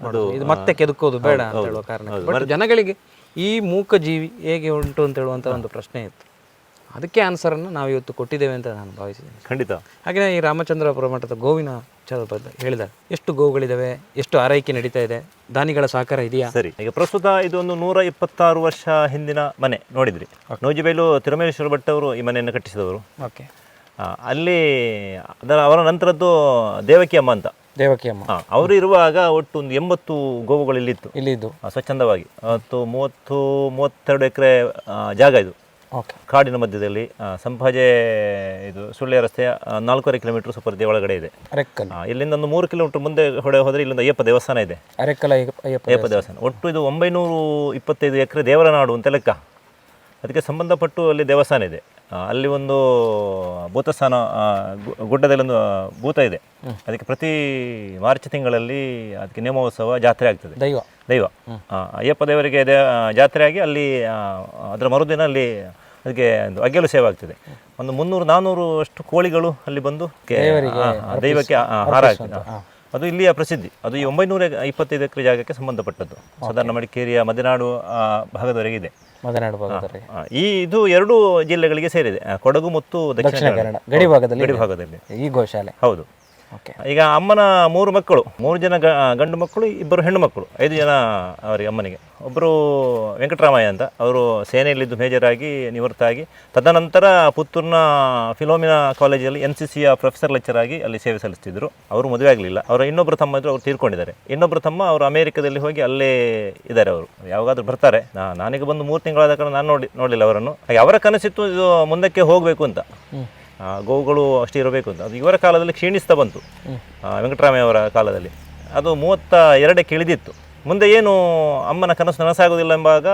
S2: ಮಾಡೋದು ಇದು ಮತ್ತೆ ಕೆದಕೋದು ಬೇಡ ಅಂತ ಹೇಳುವ ಕಾರಣ ಬಟ್ ಜನಗಳಿಗೆ ಈ ಮೂಕ ಜೀವಿ ಹೇಗೆ ಉಂಟು ಅಂತ ಹೇಳುವಂಥ ಒಂದು ಪ್ರಶ್ನೆ ಇತ್ತು. ಅದಕ್ಕೆ ಆನ್ಸರನ್ನು ನಾವು ಇವತ್ತು ಕೊಟ್ಟಿದ್ದೇವೆ ಅಂತ ನಾನು ಭಾವಿಸಿದ್ದೇನೆ
S3: ಖಂಡಿತ.
S2: ಹಾಗೆಯೇ ಈ ರಾಮಚಂದ್ರಪುರ ಮಠದ ಗೋವಿನ ವಿಚಾರದ ಬಗ್ಗೆ ಹೇಳಿದ್ದಾರೆ. ಎಷ್ಟು ಗೋವುಗಳಿದ್ದಾವೆ ಎಷ್ಟು ಆರೈಕೆ ನಡೀತಾ ಇದೆ ದಾನಿಗಳ ಸಹಕಾರ ಇದೆಯಾ?
S3: ಸರಿ ಈಗ ಪ್ರಸ್ತುತ ಇದೊಂದು ನೂರ ಇಪ್ಪತ್ತಾರು ವರ್ಷ ಹಿಂದಿನ ಮನೆ ನೋಡಿದ್ರಿ. ನೋಜಿಬೈಲು ತಿರುಮೇಶ್ವರ ಭಟ್ ಅವರು ಈ ಮನೆಯನ್ನು ಕಟ್ಟಿಸಿದವರು.
S2: ಓಕೆ
S3: ಅಲ್ಲಿ ಅದರ ಅವರ ನಂತರದ್ದು ದೇವಕಿ ಅಮ್ಮ ಅಂತ.
S2: ದೇವಕಿ ಅಮ್ಮ.
S3: ಅವರು ಇರುವಾಗ ಒಟ್ಟು ಒಂದು ಎಂಬತ್ತು ಗೋವುಗಳು ಇಲ್ಲಿತ್ತು.
S2: ಇಲ್ಲಿದ್ದು.
S3: ಸ್ವಚ್ಛಂದವಾಗಿ. ಮತ್ತು ಮೂವತ್ತು ಮೂವತ್ತೆರಡು ಎಕರೆ ಜಾಗ ಇದು. ಕಾಡಿನ ಮಧ್ಯದಲ್ಲಿ ಆ, ಸಂಪಾಜೆ ಇದು ಸುಳ್ಯ ರಸ್ತೆಯ ಆ, ನಾಲ್ಕೂವರೆ ಕಿಲೋಮೀಟರ್ ಸುಪರ್ದಿ ಒಳಗಡೆ ಇದೆ.
S2: ಅರೆಕ್ಕಲ್
S3: ಆ, ಇಲ್ಲಿಂದ ಒಂದು ಮೂರು ಕಿಲೋಮೀಟರ್ ಮುಂದೆ ಹೊಡೆ ಹೋದರೆ ಇಲ್ಲಿಂದ ಅಯ್ಯಪ್ಪ ದೇವಸ್ಥಾನ ಇದೆ.
S2: ಅರೆಕ್ಕಲ ಅಯ್ಯಪ್ಪ- ಅಯ್ಯಪ್ಪ
S3: ಅಯ್ಯಪ್ಪ ದೇವಸ್ಥಾನ. ಒಟ್ಟು ಇದು ಒಂಬೈನೂರು ಇಪ್ಪತ್ತೈದು ಎಕರೆ ದೇವರ ನಾಡು ಅಂತ ಲೆಕ್ಕ. ಅದಕ್ಕೆ ಸಂಬಂಧಪಟ್ಟು ಅಲ್ಲಿ ದೇವಸ್ಥಾನ ಇದೆ. ಆ, ಅಲ್ಲಿ ಒಂದು ಭೂತಸ್ಥಾನ ಆ, ಗು- ಗುಡ್ಡದಲ್ಲಿ ಒಂದು ಭೂತ ಇದೆ. ಅದಕ್ಕೆ ಪ್ರತಿ ಮಾರ್ಚ್ ತಿಂಗಳಲ್ಲಿ ಅದಕ್ಕೆ ನೇಮೋತ್ಸವ ಜಾತ್ರೆ ಆಗ್ತದೆ.
S2: ದೈವ.
S3: ದೈವ. ಆ, ಅಯ್ಯಪ್ಪ ದೇವರಿಗೆ ದೇ ಆ, ಜಾತ್ರೆ ಆಗಿ ಅಲ್ಲಿ ಆ, ಅದರ ಮರುದಿನ ಅಲ್ಲಿ ಅದಕ್ಕೆ ಒಂದು ಅಗೆಲು ಸೇವೆ ಆಗ್ತದೆ ಒಂದು ಮುನ್ನೂರು ನಾನ್ನೂರು ಅಷ್ಟು ಕೋಳಿಗಳು ಅಲ್ಲಿ ಬಂದು ಕೆ- ಆ, ಆ, ದೈವಕ್ಕೆ ಆ, ಹಾರ ಆಗ್ತದೆ ಅದು ಇಲ್ಲಿಯ ಪ್ರಸಿದ್ಧಿ. ಅದು ಈ ಒಂಬೈನೂರ ಇಪ್ಪತ್ತೈದು ಎಕರೆ ಜಾಗಕ್ಕೆ ಸಂಬಂಧಪಟ್ಟದ್ದು. ಸಾಧಾರಣ ಮಡಿಕೇರಿಯ ಮಲೆನಾಡು ಆ ಭಾಗದವರೆಗೆ ಇದೆ.
S2: ಮದನಾಡು ಭಾಗದಲ್ಲಿ
S3: ಆ, ಈ ಇದು ಎರಡು ಜಿಲ್ಲೆಗಳಿಗೆ ಸೇರಿದೆ. ಆ, ಕೊಡಗು ಮತ್ತು ದಕ್ಷಿಣ ಕನ್ನಡ.
S2: ಕನ್ನಡ ಗಡಿ ಭಾಗದಲ್ಲಿ
S3: ಗಡಿ ಭಾಗದಲ್ಲಿ
S2: ಈ ಗೋಶಾಲೆ.
S3: ಹೌದು. ಈಗ ಅಮ್ಮನ ಮೂರು ಮಕ್ಕಳು ಮೂರು ಜನ ಗಂಡು ಮಕ್ಕಳು ಇಬ್ಬರು ಹೆಣ್ಣು ಮಕ್ಕಳು ಐದು ಜನ ಅವರಿಗೆ ಅಮ್ಮನಿಗೆ. ಒಬ್ಬರು ವೆಂಕಟರಾಮಯ್ಯ ಅಂತ ಅವರು ಸೇನೆಯಲ್ಲಿದ್ದು ಮೇಜರ್ ಆಗಿ ನಿವೃತ್ತ ಆಗಿ ತದನಂತರ ಪುತ್ತೂರಿನ ಫಿಲೋಮಿನಾ ಕಾಲೇಜಲ್ಲಿ ಎನ್ ಸಿ ಸಿಯ ಪ್ರೊಫೆಸರ್ ಲೆಕ್ಚರ್ ಆಗಿ ಅಲ್ಲಿ ಸೇವೆ ಸಲ್ಲಿಸ್ತಿದ್ರು. ಅವರು ಮದುವೆ ಆಗಲಿಲ್ಲ. ಅವರ ಇನ್ನೊಬ್ಬರು ತಮ್ಮ ಇದ್ರು ಅವರು ತೀರ್ಕೊಂಡಿದ್ದಾರೆ. ಇನ್ನೊಬ್ಬರು ತಮ್ಮ ಅವರು ಅಮೇರಿಕದಲ್ಲಿ ಹೋಗಿ ಅಲ್ಲೇ ಇದ್ದಾರೆ ಅವರು. ಯಾವಾಗಾದರೂ ಬರ್ತಾರೆ. ನಾನೀಗ ಬಂದು ಮೂರು ತಿಂಗಳಾದ ಕಾರಣ ನಾನು ನೋಡಿ ನೋಡಲಿಲ್ಲ ಅವರನ್ನು. ಹಾಗೆ ಅವರ ಕನಸಿತ್ತು ಇದು ಮುಂದಕ್ಕೆ ಹೋಗಬೇಕು ಅಂತ. ಗೋವುಗಳು ಅಷ್ಟೇ ಇರಬೇಕು ಅಂತ. ಅದು ಇವರ ಕಾಲದಲ್ಲಿ ಕ್ಷೀಣಿಸ್ತಾ ಬಂತು. ವೆಂಕಟರಾಮಯ್ಯ ಅವರ ಕಾಲದಲ್ಲಿ. ಅದು ಮೂವತ್ತ ಎರಡಕ್ಕೆ ಇಳಿದಿತ್ತು. ಮುಂದೆ ಏನು ಅಮ್ಮನ ಕನಸು ನನಸಾಗುವುದಿಲ್ಲ ಎಂಬಾಗ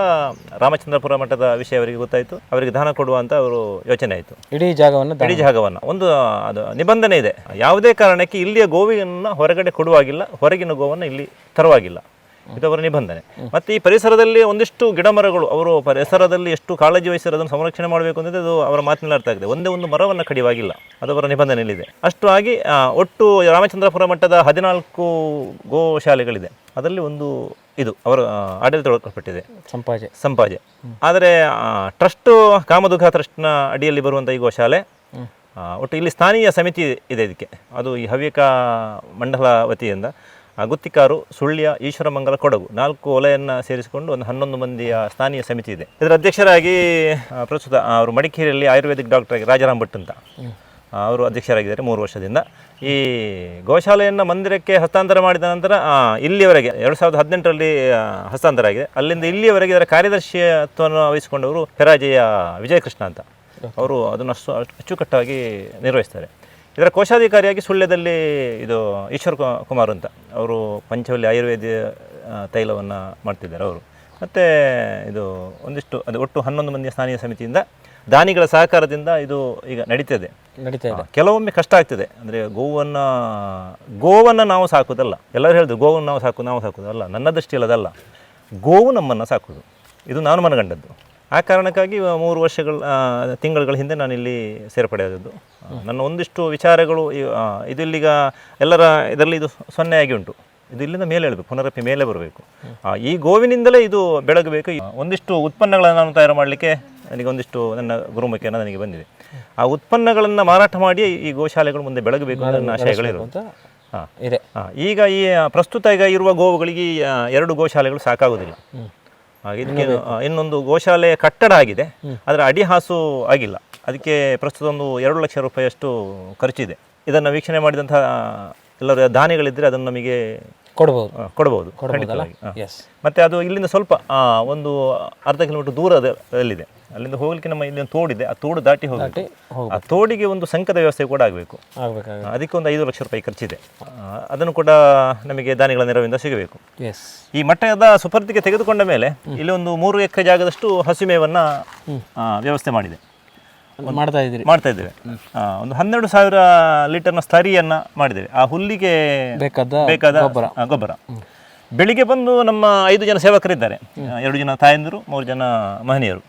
S3: ರಾಮಚಂದ್ರಪುರ ಮಠದ ವಿಷಯ ಅವರಿಗೆ ಗೊತ್ತಾಯಿತು. ಅವರಿಗೆ ದಾನ ಕೊಡುವ ಅಂತ ಅವರು ಯೋಚನೆ ಆಯಿತು.
S2: ಇಡೀ ಜಾಗವನ್ನು
S3: ಇಡೀ ಜಾಗವನ್ನು. ಒಂದು ಅದು ನಿಬಂಧನೆ ಇದೆ. ಯಾವುದೇ ಕಾರಣಕ್ಕೆ ಇಲ್ಲಿಯ ಗೋವಿಯನ್ನು ಹೊರಗಡೆ ಕೊಡುವಾಗಿಲ್ಲ. ಹೊರಗಿನ ಗೋವನ್ನು ಇಲ್ಲಿ ತರುವಾಗಿಲ್ಲ. ಇದು ಅವರ ನಿಬಂಧನೆ. ಮತ್ತೆ ಈ ಪರಿಸರದಲ್ಲಿ ಒಂದಿಷ್ಟು ಗಿಡ ಮರಗಳು ಅವರು ಪರಿಸರದಲ್ಲಿ ಎಷ್ಟು ಕಾಳಜಿ ವಹಿಸಿರೋ ಅದನ್ನು ಸಂರಕ್ಷಣೆ ಮಾಡಬೇಕು ಅಂದರೆ ಅದು ಅವರ ಮಾತಿನಲ್ಲಿ ಅರ್ಥ ಆಗಿದೆ. ಒಂದೇ ಒಂದು ಮರವನ್ನು ಕಡಿವಾಗಿಲ್ಲ ಅದು ಅವರ ನಿಬಂಧನೆಯಲ್ಲಿದೆ. ಅಷ್ಟು ಆಗಿ ಒಟ್ಟು ರಾಮಚಂದ್ರಪುರ ಮಟ್ಟದ ಹದಿನಾಲ್ಕು ಗೋಶಾಲೆಗಳಿದೆ ಅದರಲ್ಲಿ ಒಂದು ಇದು ಅವರ ಆಡಳಿತ ಒಳಪಟ್ಟಿದೆ.
S2: ಸಂಪಾಜೆ.
S3: ಸಂಪಾಜೆ. ಆದರೆ ಟ್ರಸ್ಟ್ ಕಾಮದುಘ ಟ್ರಸ್ಟ್ನ ಅಡಿಯಲ್ಲಿ ಬರುವಂಥ ಈ ಗೋಶಾಲೆ ಒಟ್ಟು ಇಲ್ಲಿ ಸ್ಥಾನೀಯ ಸಮಿತಿ ಇದೆ ಇದಕ್ಕೆ. ಅದು ಈ ಹವ್ಯಕ ಮಂಡಲ ವತಿಯಿಂದ. ಗುತ್ತಿಕಾರು ಸುಳ್ಯ ಈಶ್ವರಮಂಗಲ ಕೊಡಗು. ನಾಲ್ಕು ವಲಯನ್ನು ಸೇರಿಸಿಕೊಂಡು ಒಂದು ಹನ್ನೊಂದು ಮಂದಿಯ ಸ್ಥಾನೀಯ ಸಮಿತಿ ಇದೆ. ಇದರ ಅಧ್ಯಕ್ಷರಾಗಿ ಪ್ರಸ್ತುತ ಅವರು ಮಡಿಕೇರಿಯಲ್ಲಿ ಆಯುರ್ವೇದಿಕ್ ಡಾಕ್ಟರ್ ಆಗಿ ರಾಜಾರಾಮ್ ಭಟ್ ಅಂತ. ಅವರು ಅಧ್ಯಕ್ಷರಾಗಿದ್ದಾರೆ ಮೂರು ವರ್ಷದಿಂದ. ಈ ಗೋಶಾಲೆಯನ್ನು ಮಂದಿರಕ್ಕೆ ಹಸ್ತಾಂತರ ಮಾಡಿದ ನಂತರ ಇಲ್ಲಿಯವರೆಗೆ ಎರಡು ಸಾವಿರದ ಹದಿನೆಂಟರಲ್ಲಿ ಹಸ್ತಾಂತರ ಆಗಿದೆ. ಅಲ್ಲಿಂದ ಇಲ್ಲಿಯವರೆಗೆ ಇದರ ಕಾರ್ಯದರ್ಶಿತ್ವವನ್ನು ವಹಿಸಿಕೊಂಡವರು ಹೆರಾಜೆಯ ವಿಜಯಕೃಷ್ಣ ಅಂತ. ಅವರು ಅದನ್ನು ಅಷ್ಟು ಅಚ್ಚುಕಟ್ಟಾಗಿ ನಿರ್ವಹಿಸ್ತಾರೆ. ಇದರ ಕೋಶಾಧಿಕಾರಿಯಾಗಿ ಸುಳ್ಯದಲ್ಲಿ ಇದು ಈಶ್ವರ್ ಕುಮಾರ್ ಅಂತ. ಅವರು ಪಂಚವಲ್ಲಿ ಆಯುರ್ವೇದ ತೈಲವನ್ನು ಮಾಡ್ತಿದ್ದಾರೆ ಅವರು. ಮತ್ತು ಇದು ಒಂದಿಷ್ಟು ಅದು ಒಟ್ಟು ಹನ್ನೊಂದು ಮಂದಿಯ ಸ್ಥಾನೀಯ ಸಮಿತಿಯಿಂದ ದಾನಿಗಳ ಸಹಕಾರದಿಂದ ಇದು ಈಗ ನಡೀತದೆ.
S2: ನಡೀತಾ ಇದೆ.
S3: ಕೆಲವೊಮ್ಮೆ ಕಷ್ಟ ಆಗ್ತದೆ. ಅಂದರೆ ಗೋವನ್ನು ಗೋವನ್ನು ನಾವು ಸಾಕೋದಲ್ಲ. ಎಲ್ಲರೂ ಹೇಳಿದ್ರು ಗೋವನ್ನು ನಾವು ಸಾಕು ನಾವು ಸಾಕೋದು. ಅಲ್ಲ ನನ್ನ ದೃಷ್ಟಿಯಲ್ಲಿ ಅದಲ್ಲ. ಗೋವು ನಮ್ಮನ್ನು ಸಾಕೋದು. ಇದು ನಾನು ಮನಗಂಡದ್ದು. ಆ ಕಾರಣಕ್ಕಾಗಿ ಮೂರು ವರ್ಷಗಳ ತಿಂಗಳುಗಳ ಹಿಂದೆ ನಾನು ಇಲ್ಲಿ ಸೇರ್ಪಡೆಯಾದದ್ದು ನನ್ನ ಒಂದಿಷ್ಟು ವಿಚಾರಗಳು ಇದಿಲ್ಲಿಗ ಆ, ಇದು ಇಲ್ಲಿಗ ಎಲ್ಲರ ಇದರಲ್ಲಿ ಇದು ಸೊನ್ನೆ ಆಗಿ ಉಂಟು. ಇದು ಇಲ್ಲಿಂದ ಮೇಲೆ ಹೇಳಬೇಕು ಪುನರಪಿ ಮೇಲೆ ಬರಬೇಕು. ಈ ಗೋವಿನಿಂದಲೇ ಇದು ಬೆಳಗಬೇಕು. ಒಂದಿಷ್ಟು ಉತ್ಪನ್ನಗಳನ್ನು ನಾನು ತಯಾರು ಮಾಡಲಿಕ್ಕೆ ನನಗೆ ಒಂದಿಷ್ಟು ನನ್ನ ಗುರುಮುಖೇನ ನನಗೆ ಬಂದಿದೆ. ಆ ಉತ್ಪನ್ನಗಳನ್ನು ಮಾರಾಟ ಮಾಡಿ ಈ ಗೋಶಾಲೆಗಳು ಮುಂದೆ ಬೆಳಗಬೇಕು ಅಂತ ನನ್ನ ಆಶಯಗಳಿರು
S2: ಅಂತ
S3: ಹಾಂ.
S2: ಇದೆ.
S3: ಈಗ ಈ ಪ್ರಸ್ತುತ ಈಗ ಇರುವ ಗೋವುಗಳಿಗೆ ಎರಡು ಗೋಶಾಲೆಗಳು ಸಾಕಾಗುವುದಿಲ್ಲ. ಆ, ಇದಕ್ಕೆ ಇನ್ನೊಂದು ಗೋಶಾಲೆ ಕಟ್ಟಡ ಆಗಿದೆ. ಅದರ ಅಡಿಹಾಸು ಆಗಿಲ್ಲ. ಅದಕ್ಕೆ ಪ್ರಸ್ತುತ ಒಂದು ಎರಡು ಲಕ್ಷ ರೂಪಾಯಿಯಷ್ಟು ಖರ್ಚಿದೆ. ಇದನ್ನು ವೀಕ್ಷಣೆ ಮಾಡಿದಂತಹ ಎಲ್ಲರ ದಾನಿಗಳಿದ್ದರೆ ಅದನ್ನು ನಮಗೆ
S2: ಕೊಡ್ಬೋದು.
S3: ಕೊಡ್ಬೋದು. ಖಂಡಿತವಾಗಿ ಮತ್ತೆ ಅದು ಇಲ್ಲಿಂದ ಸ್ವಲ್ಪ ಆ, ಒಂದು ಅರ್ಧ ಕಿಲೋಮೀಟರ್ ದೂರದಲ್ಲಿದೆ ಅಲ್ಲಿಂದ. ಹೋಗ್ಲಿಕ್ಕೆ ನಮ್ಮ ಇಲ್ಲಿ ಒಂದು ತೋಡಿದೆ. ಆ ತೋಡು ದಾಟಿ ಹೋಗಿ ಆ ತೋಡಿಗೆ ಒಂದು ಸಂಕದ ವ್ಯವಸ್ಥೆ ಕೂಡ ಆಗಬೇಕು. ಅದಕ್ಕೆ ಒಂದು ಐದು ಲಕ್ಷ ರೂಪಾಯಿ ಖರ್ಚಿದೆ. ಆ, ಅದನ್ನು ಕೂಡ ನಮಗೆ ದಾನಿಗಳ ನೆರವಿಂದ ಸಿಗಬೇಕು.
S2: ಎಸ್
S3: ಈ ಮಟ್ಟದ ಸುಪರ್ದಿಗೆ ತೆಗೆದುಕೊಂಡ ಮೇಲೆ ಇಲ್ಲಿ ಒಂದು ಮೂರು ಎಕರೆ ಜಾಗದಷ್ಟು ಹಸಿಮೇವನ್ನ ಆ, ವ್ಯವಸ್ಥೆ ಮಾಡಿದೆ.
S2: ಮಾಡ್ತಾ ಇದ್ದೀರಿ.
S3: ಮಾಡ್ತಾ ಇದ್ದೇವೆ. ಆ, ಒಂದು ಹನ್ನೆರಡು ಸಾವಿರ ಲೀಟರ್ನ ಸ್ಥರಿಯನ್ನ ಮಾಡಿದ್ದೇವೆ. ಆ ಹುಲ್ಲಿಗೆ
S2: ಬೇಕಾದ
S3: ಬೇಕಾದ ಗೊಬ್ಬರ. ಬೆಳಿಗ್ಗೆ ಬಂದು ನಮ್ಮ ಐದು ಜನ ಸೇವಕರಿದ್ದಾರೆ. ಎರಡು ಜನ ತಾಯಂದಿರು ಮೂರು ಜನ ಮಹನೀಯರು.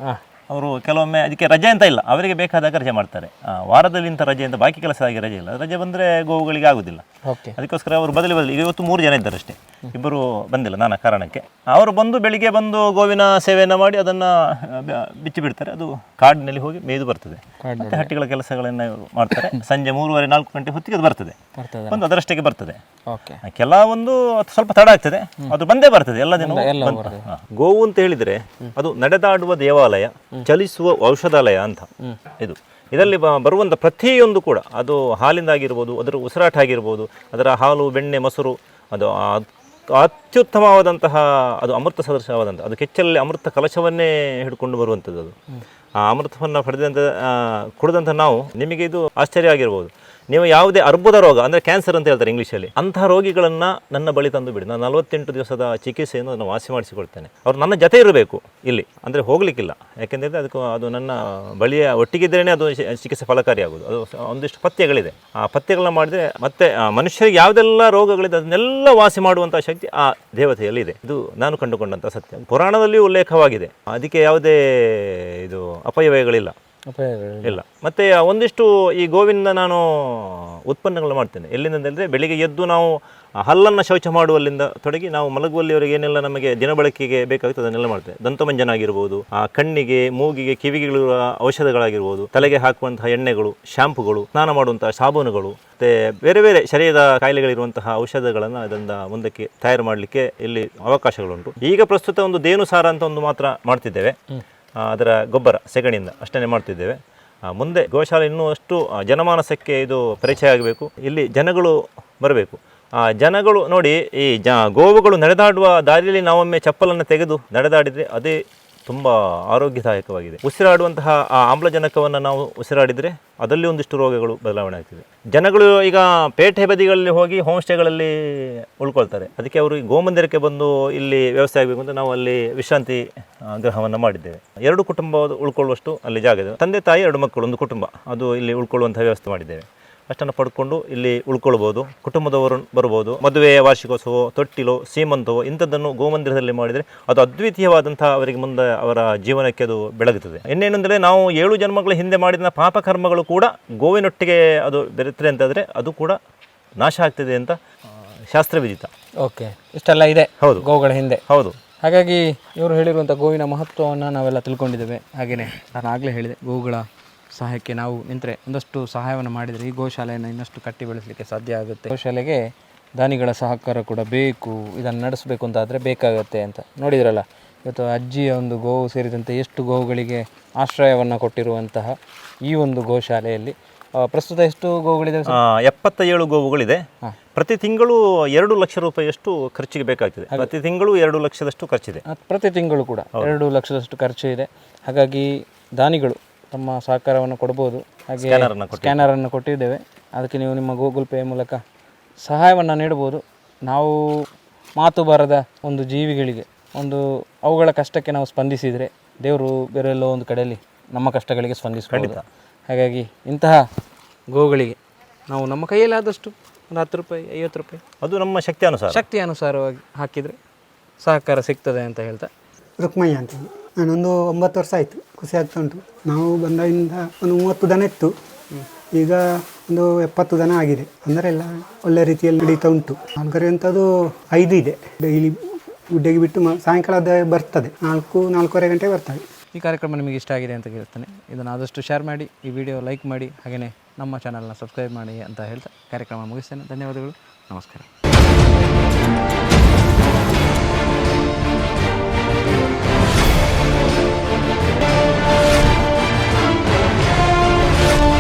S3: ಅವರು ಕೆಲವೊಮ್ಮೆ ಅದಕ್ಕೆ ರಜೆ ಅಂತ ಇಲ್ಲ ಅವರಿಗೆ ಬೇಕಾದಾಗ ರಜೆ ಮಾಡ್ತಾರೆ. ಆ, ವಾರದಲ್ಲಿ ಇಂಥ ರಜೆ ಅಂತ ಬಾಕಿ ಕೆಲಸ ಆಗಿ ರಜೆ ಇಲ್ಲ. ರಜೆ ಬಂದರೆ ಗೋವುಗಳಿಗೆ ಆಗೋದಿಲ್ಲ.
S2: ಓಕೆ
S3: ಅದಕ್ಕೋಸ್ಕರ ಅವರು ಬದಲಿ ಬದಲಿ ಈಗ ಇವತ್ತು ಮೂರು ಜನ ಇದ್ದಾರೆ ಅಷ್ಟೇ. ಇಬ್ಬರು ಬಂದಿಲ್ಲ ನಾನಾ ಕಾರಣಕ್ಕೆ. ಅವರು ಬಂದು ಬೆಳಿಗ್ಗೆ ಬಂದು ಗೋವಿನ ಸೇವೆಯನ್ನು ಮಾಡಿ ಅದನ್ನು ಬಿಚ್ಚಿ ಬಿಡ್ತಾರೆ. ಅದು ಕಾಡಿನಲ್ಲಿ ಹೋಗಿ ಮೇಯ್ದು ಬರ್ತದೆ. ಮತ್ತೆ ಹಟ್ಟಿಗಳ ಕೆಲಸಗಳನ್ನು ಇವ್ರು ಮಾಡ್ತಾರೆ. ಸಂಜೆ ಮೂರುವರೆ ನಾಲ್ಕು ಗಂಟೆ ಹೊತ್ತಿಗೆ ಅದು ಬರ್ತದೆ.
S2: ಬರ್ತದೆ.
S3: ಬಂದು ಅದರಷ್ಟಕ್ಕೆ ಬರ್ತದೆ.
S2: ಓಕೆ
S3: ಕೆಲವೊಂದು ಅದು ಸ್ವಲ್ಪ ತಡ ಆಗ್ತದೆ. ಅದು ಬಂದೇ ಬರ್ತದೆ. ಎಲ್ಲ ದಿನ ಗೋವು ಅಂತ ಹೇಳಿದ್ರೆ ಅದು ನಡೆದಾಡುವ ದೇವಾಲಯ. ಚಲಿಸುವ ಔಷಧಾಲಯ ಅಂತ. ಇದು. ಇದರಲ್ಲಿ ಬ- ಬರುವಂಥ ಪ್ರತಿಯೊಂದು ಕೂಡ ಅದು ಹಾಲಿಂದಾಗಿರ್ಬೋದು ಅದರ ಉಸಿರಾಟ ಆಗಿರ್ಬೋದು ಅದರ ಹಾಲು ಬೆಣ್ಣೆ ಮೊಸರು ಅದು ಅತ್ಯುತ್ತಮವಾದಂತಹ ಅದು ಅಮೃತ ಸದೃಶವಾದಂಥ ಅದು ಕೆಚ್ಚಲಲ್ಲಿ ಅಮೃತ ಕಲಶವನ್ನೇ ಹಿಡ್ಕೊಂಡು ಬರುವಂಥದ್ದು ಅದು. ಆ ಅಮೃತವನ್ನು ಪಡೆದಂಥ ಕುಡಿದಂಥ ನಾವು ನಿಮಗೆ ಇದು ಆಶ್ಚರ್ಯ ಆಗಿರ್ಬೋದು. ನೀವು ಯಾವುದೇ ಅರ್ಬುದ ರೋಗ, ಅಂದರೆ ಕ್ಯಾನ್ಸರ್ ಅಂತ ಹೇಳ್ತಾರೆ ಇಂಗ್ಲೀಷಲ್ಲಿ, ಅಂತಹ ರೋಗಿಗಳನ್ನು ನನ್ನ ಬಳಿ ತಂದು ಬಿಡಿ. ನಾನು ನಲವತ್ತೆಂಟು ದಿವಸದ ಚಿಕಿತ್ಸೆಯನ್ನು ನಾನು ವಾಸಿ ಮಾಡಿಸಿಕೊಳ್ತೇನೆ. ಅವ್ರು ನನ್ನ ಜೊತೆ ಇರಬೇಕು ಇಲ್ಲಿ, ಅಂದರೆ ಹೋಗಲಿಕ್ಕಿಲ್ಲ. ಯಾಕೆಂದರೆ ಅದಕ್ಕೆ ಅದು ನನ್ನ ಬಳಿಯ ಒಟ್ಟಿಗಿದ್ರೇ ಅದು ಚಿಕಿತ್ಸೆ ಫಲಕಾರಿಯಾಗೋದು. ಅದು ಒಂದಿಷ್ಟು ಪಥ್ಯಗಳಿದೆ. ಆ ಪಥ್ಯಗಳನ್ನ ಮಾಡಿದರೆ ಮತ್ತೆ ಮನುಷ್ಯರಿಗೆ ಯಾವುದೆಲ್ಲ ರೋಗಗಳಿದೆ ಅದನ್ನೆಲ್ಲ ವಾಸಿ ಮಾಡುವಂಥ ಶಕ್ತಿ ಆ ದೇವತೆಯಲ್ಲಿ ಇದೆ ಇದು ನಾನು ಕಂಡುಕೊಂಡಂಥ ಸತ್ಯ. ಪುರಾಣದಲ್ಲಿಯೂ ಉಲ್ಲೇಖವಾಗಿದೆ. ಅದಕ್ಕೆ ಯಾವುದೇ, ಇದು ಅಪವ್ಯಯಗಳಿಲ್ಲ. ಇಲ್ಲ. ಮತ್ತೆ ಒಂದಿಷ್ಟು ಈ ಗೋವಿಂದ ನಾನು ಉತ್ಪನ್ನಗಳು ಮಾಡ್ತೇನೆ. ಎಲ್ಲಿಂದ ಅಂದರೆ ಬೆಳಿಗ್ಗೆ ಎದ್ದು ನಾವು ಹಲ್ಲನ್ನು ಶೌಚ ಮಾಡುವಲ್ಲಿಂದ ತೊಡಗಿ ನಾವು ಮಲಗುವಲ್ಲಿವರೆಗೆ ಏನೆಲ್ಲ ನಮಗೆ ದಿನಬಳಕೆಗೆ ಬೇಕಾಗುತ್ತೆ ಅದನ್ನೆಲ್ಲ ಮಾಡ್ತೇವೆ. ದಂತಮಂಜನ ಆಗಿರ್ಬೋದು ಆ ಕಣ್ಣಿಗೆ ಮೂಗಿಗೆ ಕಿವಿಗಳಿರುವ ಔಷಧಗಳಾಗಿರ್ಬೋದು ತಲೆಗೆ ಹಾಕುವಂತಹ ಎಣ್ಣೆಗಳು ಶ್ಯಾಂಪುಗಳು ಸ್ನಾನ ಮಾಡುವಂತಹ ಸಾಬೂನುಗಳು ಮತ್ತೆ ಬೇರೆ ಬೇರೆ ಶರೀರದ ಕಾಯಿಲೆಗಳಿರುವಂತಹ ಔಷಧಗಳನ್ನು ಅದರಿಂದ ಮುಂದಕ್ಕೆ ತಯಾರು ಮಾಡಲಿಕ್ಕೆ ಇಲ್ಲಿ ಅವಕಾಶಗಳುಂಟು. ಈಗ ಪ್ರಸ್ತುತ ಒಂದು ದೇನು ಸಾರ ಅಂತ ಒಂದು ಮಾತ್ರ ಮಾಡ್ತಿದ್ದೇವೆ. ಅದರ ಗೊಬ್ಬರ ಸೆಗಣಿಯಿಂದ ಅಷ್ಟೇ ಮಾಡ್ತಿದ್ದೇವೆ. ಮುಂದೆ ಗೋಶಾಲೆ ಇನ್ನೂ ಅಷ್ಟು ಜನಮಾನಸಕ್ಕೆ ಇದು ಪರಿಚಯ ಆಗಬೇಕು. ಇಲ್ಲಿ ಜನಗಳು ಬರಬೇಕು. ಆ, ಜನಗಳು ನೋಡಿ ಈ ಜ, ಗೋವುಗಳು ನಡೆದಾಡುವ ದಾರಿಯಲ್ಲಿ ನಾವೊಮ್ಮೆ ಚಪ್ಪಲನ್ನು ತೆಗೆದು ನಡೆದಾಡಿದರೆ ಅದೇ ತುಂಬ ಆರೋಗ್ಯದಾಯಕವಾಗಿದೆ. ಉಸಿರಾಡುವಂತಹ ಆ ಆಮ್ಲಜನಕವನ್ನು ನಾವು ಉಸಿರಾಡಿದರೆ ಅದರಲ್ಲಿ ಒಂದಿಷ್ಟು ರೋಗಗಳು ಬದಲಾವಣೆ ಆಗ್ತಿದೆ. ಜನಗಳು ಈಗ ಪೇಟೆ ಬದಿಗಳಲ್ಲಿ ಹೋಗಿ ಹೋಮ್ ಸ್ಟೇಗಳಲ್ಲಿ ಉಳ್ಕೊಳ್ತಾರೆ. ಅದಕ್ಕೆ ಅವರು ಗೋಮಂದಿರಕ್ಕೆ ಬಂದು ಇಲ್ಲಿ ವ್ಯವಸ್ಥೆ ಆಗಬೇಕು ಅಂತ ನಾವು ಅಲ್ಲಿ ವಿಶ್ರಾಂತಿ ಗ್ರಹವನ್ನು ಮಾಡಿದ್ದೇವೆ. ಎರಡು ಕುಟುಂಬ ಉಳ್ಕೊಳ್ಳುವಷ್ಟು ಅಲ್ಲಿ ಜಾಗ ಇದೆ ತಂದೆ ತಾಯಿ, ಎರಡು ಮಕ್ಕಳು, ಒಂದು ಕುಟುಂಬ. ಅದು ಇಲ್ಲಿ ಉಳ್ಕೊಳ್ಳುವಂಥ ವ್ಯವಸ್ಥೆ ಮಾಡಿದ್ದೇವೆ. ಅಷ್ಟನ್ನು ಪಡ್ಕೊಂಡು ಇಲ್ಲಿ ಉಳ್ಕೊಳ್ಬೋದು ಕುಟುಂಬದವರು ಬರ್ಬೋದು ಮದುವೆಯ ವಾರ್ಷಿಕೋತ್ಸವ ತೊಟ್ಟಿಲು ಸೀಮಂತವೋ ಇಂಥದ್ದನ್ನು ಗೋಮಂದಿರದಲ್ಲಿ ಮಾಡಿದರೆ ಅದು ಅದ್ವಿತೀಯವಾದಂಥ ಅವರಿಗೆ ಮುಂದೆ ಅವರ ಜೀವನಕ್ಕೆ ಅದು ಬೆಳಗುತ್ತದೆ. ಇನ್ನೇನೆಂದರೆ ನಾವು ಏಳು ಜನ್ಮಗಳ ಹಿಂದೆ ಮಾಡಿದ ಪಾಪಕರ್ಮಗಳು ಕೂಡ ಗೋವಿನೊಟ್ಟಿಗೆ ಅದು ಬೆರೆತರೆ ಅಂತಂದರೆ ಅದು ಕೂಡ ನಾಶ ಆಗ್ತಿದೆ ಅಂತ ಶಾಸ್ತ್ರ ಶಾಸ್ತ್ರವಿದಿತ.
S2: ಓಕೆ ಇಷ್ಟೆಲ್ಲ ಇದೆ
S3: ಹೌದು.
S2: ಗೋವುಗಳ ಹಿಂದೆ.
S3: ಹೌದು.
S2: ಹಾಗಾಗಿ ಇವರು ಹೇಳಿರುವಂಥ ಗೋವಿನ ಮಹತ್ವವನ್ನು ನಾವೆಲ್ಲ ತಿಳ್ಕೊಂಡಿದ್ದೇವೆ. ಹಾಗೆಯೇ ನಾನು ಆಗಲೇ ಹೇಳಿದೆ ಗೋವುಗಳ ಸಹಾಯಕ್ಕೆ ನಾವು ನಿಂತರೆ ಒಂದಷ್ಟು ಸಹಾಯವನ್ನು ಮಾಡಿದರೆ ಈ ಗೋಶಾಲೆಯನ್ನು ಇನ್ನಷ್ಟು ಕಟ್ಟಿ ಬೆಳೆಸಲಿಕ್ಕೆ ಸಾಧ್ಯ ಆಗುತ್ತೆ. ಗೋಶಾಲೆಗೆ ದಾನಿಗಳ ಸಹಕಾರ ಕೂಡ ಬೇಕು. ಇದನ್ನು ನಡೆಸಬೇಕು ಅಂತಾದರೆ ಬೇಕಾಗುತ್ತೆ ಅಂತ. ನೋಡಿದ್ರಲ್ಲ ಇವತ್ತು ಅಜ್ಜಿಯ ಒಂದು ಗೋವು ಸೇರಿದಂತೆ ಎಷ್ಟು ಗೋವುಗಳಿಗೆ ಆಶ್ರಯವನ್ನು ಕೊಟ್ಟಿರುವಂತಹ ಈ ಒಂದು ಗೋಶಾಲೆಯಲ್ಲಿ ಪ್ರಸ್ತುತ ಎಷ್ಟು ಗೋವುಗಳಿದೆ
S3: ಎಪ್ಪತ್ತ ಏಳು ಗೋವುಗಳಿದೆ. ಪ್ರತಿ ತಿಂಗಳು ಎರಡು ಲಕ್ಷ ರೂಪಾಯಿಯಷ್ಟು ಖರ್ಚಿಗೆ ಬೇಕಾಗ್ತದೆ. ಪ್ರತಿ ತಿಂಗಳು ಎರಡು ಲಕ್ಷದಷ್ಟು ಖರ್ಚಿದೆ.
S2: ಪ್ರತಿ ತಿಂಗಳು ಕೂಡ ಎರಡು ಲಕ್ಷದಷ್ಟು ಖರ್ಚು ಇದೆ ಹಾಗಾಗಿ ದಾನಿಗಳು ತಮ್ಮ ಸಹಕಾರವನ್ನು ಕೊಡ್ಬೋದು. ಹಾಗೆ
S3: ಸ್ಕ್ಯಾನರನ್ನು ಕೊಟ್ಟಿದ್ದೇವೆ.
S2: ಕೊಟ್ಟಿದ್ದೇವೆ. ಅದಕ್ಕೆ ನೀವು ನಿಮ್ಮ ಗೂಗಲ್ ಪೇ ಮೂಲಕ ಸಹಾಯವನ್ನು ನೀಡ್ಬೋದು. ನಾವು ಮಾತು ಬಾರದ ಒಂದು ಜೀವಿಗಳಿಗೆ ಒಂದು ಅವುಗಳ ಕಷ್ಟಕ್ಕೆ ನಾವು ಸ್ಪಂದಿಸಿದರೆ ದೇವರು ಬೇರೆಲ್ಲೋ ಒಂದು ಕಡೆಯಲ್ಲಿ ನಮ್ಮ ಕಷ್ಟಗಳಿಗೆ ಸ್ಪಂದಿಸ್ಕೊಂಡಿದ್ದ ಹಾಗಾಗಿ ಇಂತಹ ಗೋಗಳಿಗೆ ನಾವು ನಮ್ಮ ಕೈಯಲ್ಲಾದಷ್ಟು ಒಂದು ಹತ್ತು ರೂಪಾಯಿ ಐವತ್ತು ರೂಪಾಯಿ
S3: ಅದು ನಮ್ಮ ಶಕ್ತಿ ಅನುಸಾರ.
S2: ಶಕ್ತಿ ಅನುಸಾರವಾಗಿ ಹಾಕಿದರೆ ಸಹಕಾರ ಸಿಗ್ತದೆ ಅಂತ ಹೇಳ್ತಾ.
S5: ರುಕ್ಮಯ್ಯ ಅಂತ. ಹೇಳಿ ನಾನೊಂದು ಒಂಬತ್ತು ವರ್ಷ ಆಯಿತು ಖುಷಿ ಆಗ್ತಾ ಉಂಟು. ನಾವು ಬಂದಾಗಿಂದ ಒಂದು ಮೂವತ್ತು ದನ ಇತ್ತು. ಈಗ ಒಂದು ಎಪ್ಪತ್ತು ದನ ಆಗಿದೆ. ಅಂದರೆ ಎಲ್ಲ ಒಳ್ಳೆ ರೀತಿಯಲ್ಲಿ ನಡೀತಾ ಉಂಟು. ಅಂಥದ್ದು ಐದು ಇದೆ. ಡೈಲಿ ಗುಡ್ಡೆಗೆ ಬಿಟ್ಟು ಸಾಯಂಕಾಲ ಬರ್ತದೆ. ನಾಲ್ಕು, ನಾಲ್ಕೂವರೆ ಗಂಟೆ ಬರ್ತದೆ.
S2: ಈ ಕಾರ್ಯಕ್ರಮ ನಿಮಗೆ ಇಷ್ಟ ಆಗಿದೆ ಅಂತ ಕೇಳ್ತಾನೆ. ಇದನ್ನು ಆದಷ್ಟು ಶೇರ್ ಮಾಡಿ, ಈ ವಿಡಿಯೋ ಲೈಕ್ ಮಾಡಿ ಹಾಗೆಯೇ ನಮ್ಮ ಚಾನಲ್ನ ಸಬ್ಸ್ಕ್ರೈಬ್ ಮಾಡಿ ಅಂತ ಹೇಳ್ತಾ ಕಾರ್ಯಕ್ರಮ ಮುಗಿಸ್ತೇನೆ. ಧನ್ಯವಾದಗಳು. ನಮಸ್ಕಾರ.